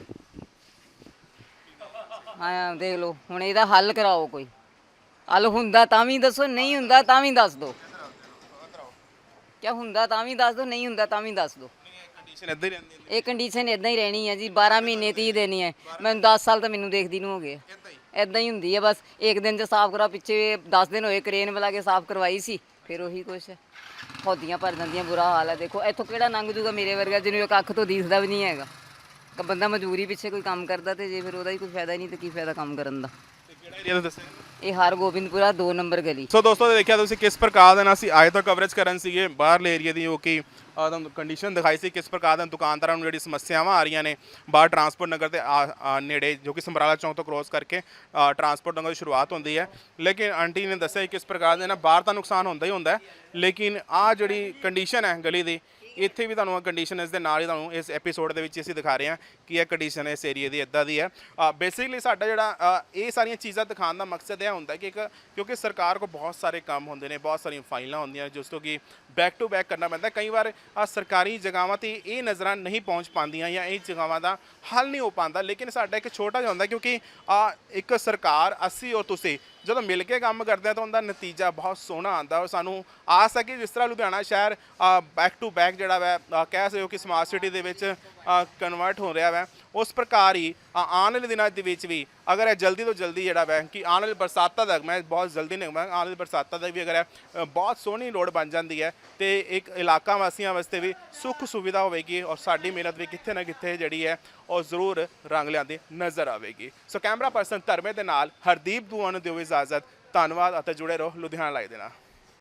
ਹਾਂ ਦੇਖ ਲਓ ਹੁਣ ਇਹਦਾ ਹੱਲ ਕਰਾਓ ਕੋਈ। ਹੱਲ ਹੁੰਦਾ ਤਾਂ ਵੀ ਦੱਸੋ ਨਹੀਂ ਹੁੰਦਾ ਤਾਂ ਵੀ ਦੱਸ ਦਿਓ। ਕਿਆ ਹੁੰਦਾ ਤਾਂ ਵੀ ਦੱਸ ਦਿਓ ਨਹੀਂ ਹੁੰਦਾ ਤਾਂ ਵੀ ਦੱਸ ਦਿਓ। ਕੰਡੀਸ਼ਨ ਇੱਦਾਂ ਹੀ ਰਹਿੰਦੀ ਹੈ। ਇਹ ਕੰਡੀਸ਼ਨ ਇਦਾਂ ਹੀ ਰਹਿਣੀ ਹੈ ਜੀ 12 ਮਹੀਨੇ 30 ਦਿਨ ਹੀ ਹੈ। ਮੈਨੂੰ 10 ਸਾਲ ਤਾਂ ਮੈਨੂੰ ਦੇਖਦੀ ਨੂੰ ਹੋ ਗਏ ਇਦਾਂ ਹੀ ਹੁੰਦੀ ਹੈ ਬਸ ਇੱਕ ਦਿਨ ਚ ਸਾਫ਼ ਕਰਾ ਪਿੱਛੇ 10 ਦਿਨ ਹੋਏ ਕਰੇਨ ਵਾਲਾ ਕੇ ਸਾਫ਼ ਕਰਵਾਈ ਸੀ, ਫਿਰ ਉਹੀ ਕੁਛ। ਹੈ ਹੌਦੀਆਂ ਭਰ ਜਾਂਦੀਆਂ, ਬੁਰਾ ਹਾਲ ਹੈ ਦੇਖੋ, ਇੱਥੋਂ ਕਿਹੜਾ ਲੰਘ ਜੂਗਾ ਮੇਰੇ ਵਰਗਾ, ਜਿਹਨੂੰ ਇੱਕ ਅੱਖ ਤੋਂ ਦਿਖਦਾ ਵੀ ਨਹੀਂ ਹੈਗਾ। ਬੰਦਾ ਮਜ਼ਦੂਰੀ ਪਿੱਛੇ ਕੋਈ ਕੰਮ ਕਰਦਾ ਤੇ ਜੇ ਫਿਰ ਉਹਦਾ ਹੀ ਕੋਈ ਫਾਇਦਾ ਹੀ ਨਹੀਂ, ਤੇ ਕੀ ਫਾਇਦਾ ਕੰਮ ਕਰਨ ਦਾ? ਕਿਹੜਾ ਏਰੀਆ ਦੱਸਿਆ? ਇਹ ਹਰ ਗੋਬਿੰਦਪੁਰਾ 2 ਨੰਬਰ ਗਲੀ। ਸੋ ਦੋਸਤੋ ਦੇਖਿਆ ਤੁਸੀਂ ਕਿਸ ਪ੍ਰਕਾਰ ਦੇ ਨਾਲ ਅਸੀਂ ਆਏ ਤੋਂ ਕਵਰੇਜ ਕਰਨ ਸੀਗੇ। ਬਾਹਰਲੇ ਏਰੀਆ ਦੀ ਜੋ ਕਿ ਤੁਹਾਨੂੰ ਕੰਡੀਸ਼ਨ ਦਿਖਾਈ ਸੀ ਕਿਸ ਪ੍ਰਕਾਰ ਦੇ ਦੁਕਾਨਦਾਰਾਂ ਨੂੰ ਜਿਹੜੀ ਸਮੱਸਿਆਵਾਂ ਆ ਰਹੀਆਂ ਨੇ ਬਾਹਰ ਟਰਾਂਸਪੋਰਟ ਨਗਰ ਦੇ ਨੇੜੇ ਜੋ ਕਿ ਸਮਰਾਲਾ ਚੌਂਕ ਤੋਂ ਕ੍ਰੋਸ ਕਰਕੇ ਟਰਾਂਸਪੋਰਟ ਨਗਰ ਦੀ ਸ਼ੁਰੂਆਤ ਹੁੰਦੀ ਹੈ। ਲੇਕਿਨ ਆਂਟੀ ਨੇ ਦੱਸਿਆ ਕਿ ਕਿਸ ਪ੍ਰਕਾਰ ਦੇ ਨਾਲ ਬਾਹਰ ਤਾਂ ਨੁਕਸਾਨ ਹੁੰਦਾ ਹੀ ਹੁੰਦਾ ਹੈ ਲੇਕਿਨ ਆ ਜਿਹੜੀ ਕੰਡੀਸ਼ਨ ਹੈ ਗਲੀ ਦੀ ਇੱਥੇ ਵੀ ਤੁਹਾਨੂੰ ਕੰਡੀਸ਼ਨ ਇਸ ਦੇ ਨਾਲ ਹੀ ਤੁਹਾਨੂੰ ਇਸ ਐਪੀਸੋਡ ਦੇ ਵਿੱਚ ਅਸੀਂ ਦਿਖਾ ਰਹੇ ਹਾਂ ਕਿ ਇਹ ਕੰਡੀਸ਼ਨ ਇਸ ਏਰੀਆ ਦੀ ਇਦਾਂ ਦੀ ਹੈ। ਬੇਸਿਕਲੀ ਸਾਡਾ ਜਿਹੜਾ ਇਹ ਸਾਰੀਆਂ ਚੀਜ਼ਾਂ ਦਿਖਾਉਣ ਦਾ ਮਕਸਦ ਇਹ ਹੁੰਦਾ ਕਿ ਇੱਕ, ਕਿਉਂਕਿ ਸਰਕਾਰ ਕੋਲ ਬਹੁਤ ਸਾਰੇ ਕੰਮ ਹੁੰਦੇ ਨੇ, ਬਹੁਤ ਸਾਰੀਆਂ ਫਾਈਲਾਂ ਹੁੰਦੀਆਂ ਜਿਸ ਤੋਂ ਕਿ ਬੈਕ ਟੂ ਬੈਕ ਕਰਨਾ ਪੈਂਦਾ। ਕਈ ਵਾਰ ਸਰਕਾਰੀ ਜਗ੍ਹਾਵਾਂ ਤੇ ਇਹ ਨਜ਼ਰਾਂ ਨਹੀਂ ਪਹੁੰਚ ਪਾਉਂਦੀਆਂ ਜਾਂ ਇਹ ਜਗ੍ਹਾਵਾਂ ਦਾ ਹੱਲ ਨਹੀਂ ਹੋ ਪਾਉਂਦਾ, ਲੇਕਿਨ ਸਾਡਾ ਇੱਕ ਛੋਟਾ ਜਿਹਾ ਹੁੰਦਾ ਕਿਉਂਕਿ ਇੱਕ ਸਰਕਾਰ, ਅਸੀਂ ਔਰ ਤੁਸੀਂ ਜਦੋਂ ਮਿਲ ਕੇ ਕੰਮ ਕਰਦੇ ਆ ਤਾਂ ਉਹਦਾ ਨਤੀਜਾ ਬਹੁਤ ਸੋਹਣਾ ਆਉਂਦਾ ਔਰ ਸਾਨੂੰ ਆਸ ਹੈ ਕਿ ਜਿਸ ਤਰ੍ਹਾਂ ਲੁਧਿਆਣਾ ਸ਼ਹਿਰ ਬੈਕ ਟੂ ਬੈਕ ਜਿਹੜਾ ਵੈ ਕਹਿ ਸਕਦੇ ਹੋ ਕਿ ਸਮਾਰਟ ਸਿਟੀ ਦੇ ਵਿੱਚ ਕਨਵਰਟ ਹੋ ਰਿਹਾ ਵੈ। ਉਸ ਪ੍ਰਕਾਰ ਹੀ ਆਉਣ ਵਾਲੇ ਦਿਨਾਂ ਦੇ ਵਿੱਚ ਵੀ ਅਗਰ ਇਹ ਜਲਦੀ ਤੋਂ ਜਲਦੀ ਜਿਹੜਾ ਵੈ ਕਿ ਆਉਣ ਵਾਲੇ ਬਰਸਾਤਾਂ ਤੱਕ ਮੈਂ ਬਹੁਤ ਜਲਦੀ ਨਹੀਂ ਆਉਣ ਵਾਲੀ ਬਰਸਾਤਾਂ ਤੱਕ ਵੀ ਅਗਰ ਇਹ, ਬਹੁਤ ਸੋਹਣੀ ਰੋਡ ਬਣ ਜਾਂਦੀ ਹੈ ਤੇ ਇੱਕ ਇਲਾਕਾ ਵਾਸੀਆਂ ਵਾਸਤੇ ਵੀ ਸੁੱਖ ਸੁਵਿਧਾ ਹੋਵੇਗੀ ਔਰ ਸਾਡੀ ਮਿਹਨਤ ਵੀ ਕਿੱਥੇ ਨਾ ਕਿੱਥੇ ਜਿਹੜੀ ਹੈ ਉਹ ਜ਼ਰੂਰ ਰੰਗ ਲਿਆਂਦੀ ਨਜ਼ਰ ਆਵੇਗੀ। ਸੋ ਕੈਮਰਾ ਪਰਸਨ ਧਰਮੇ ਦੇ ਨਾਲ ਹਰਦੀਪ ਦੂਆ ਨੂੰ ਦਿਓ ਇਜਾਜ਼ਤ। ਧੰਨਵਾਦ ਅਤੇ ਜੁੜੇ ਰਹੋ ਲੁਧਿਆਣਾ ਲਾਈ ਦੇਣਾ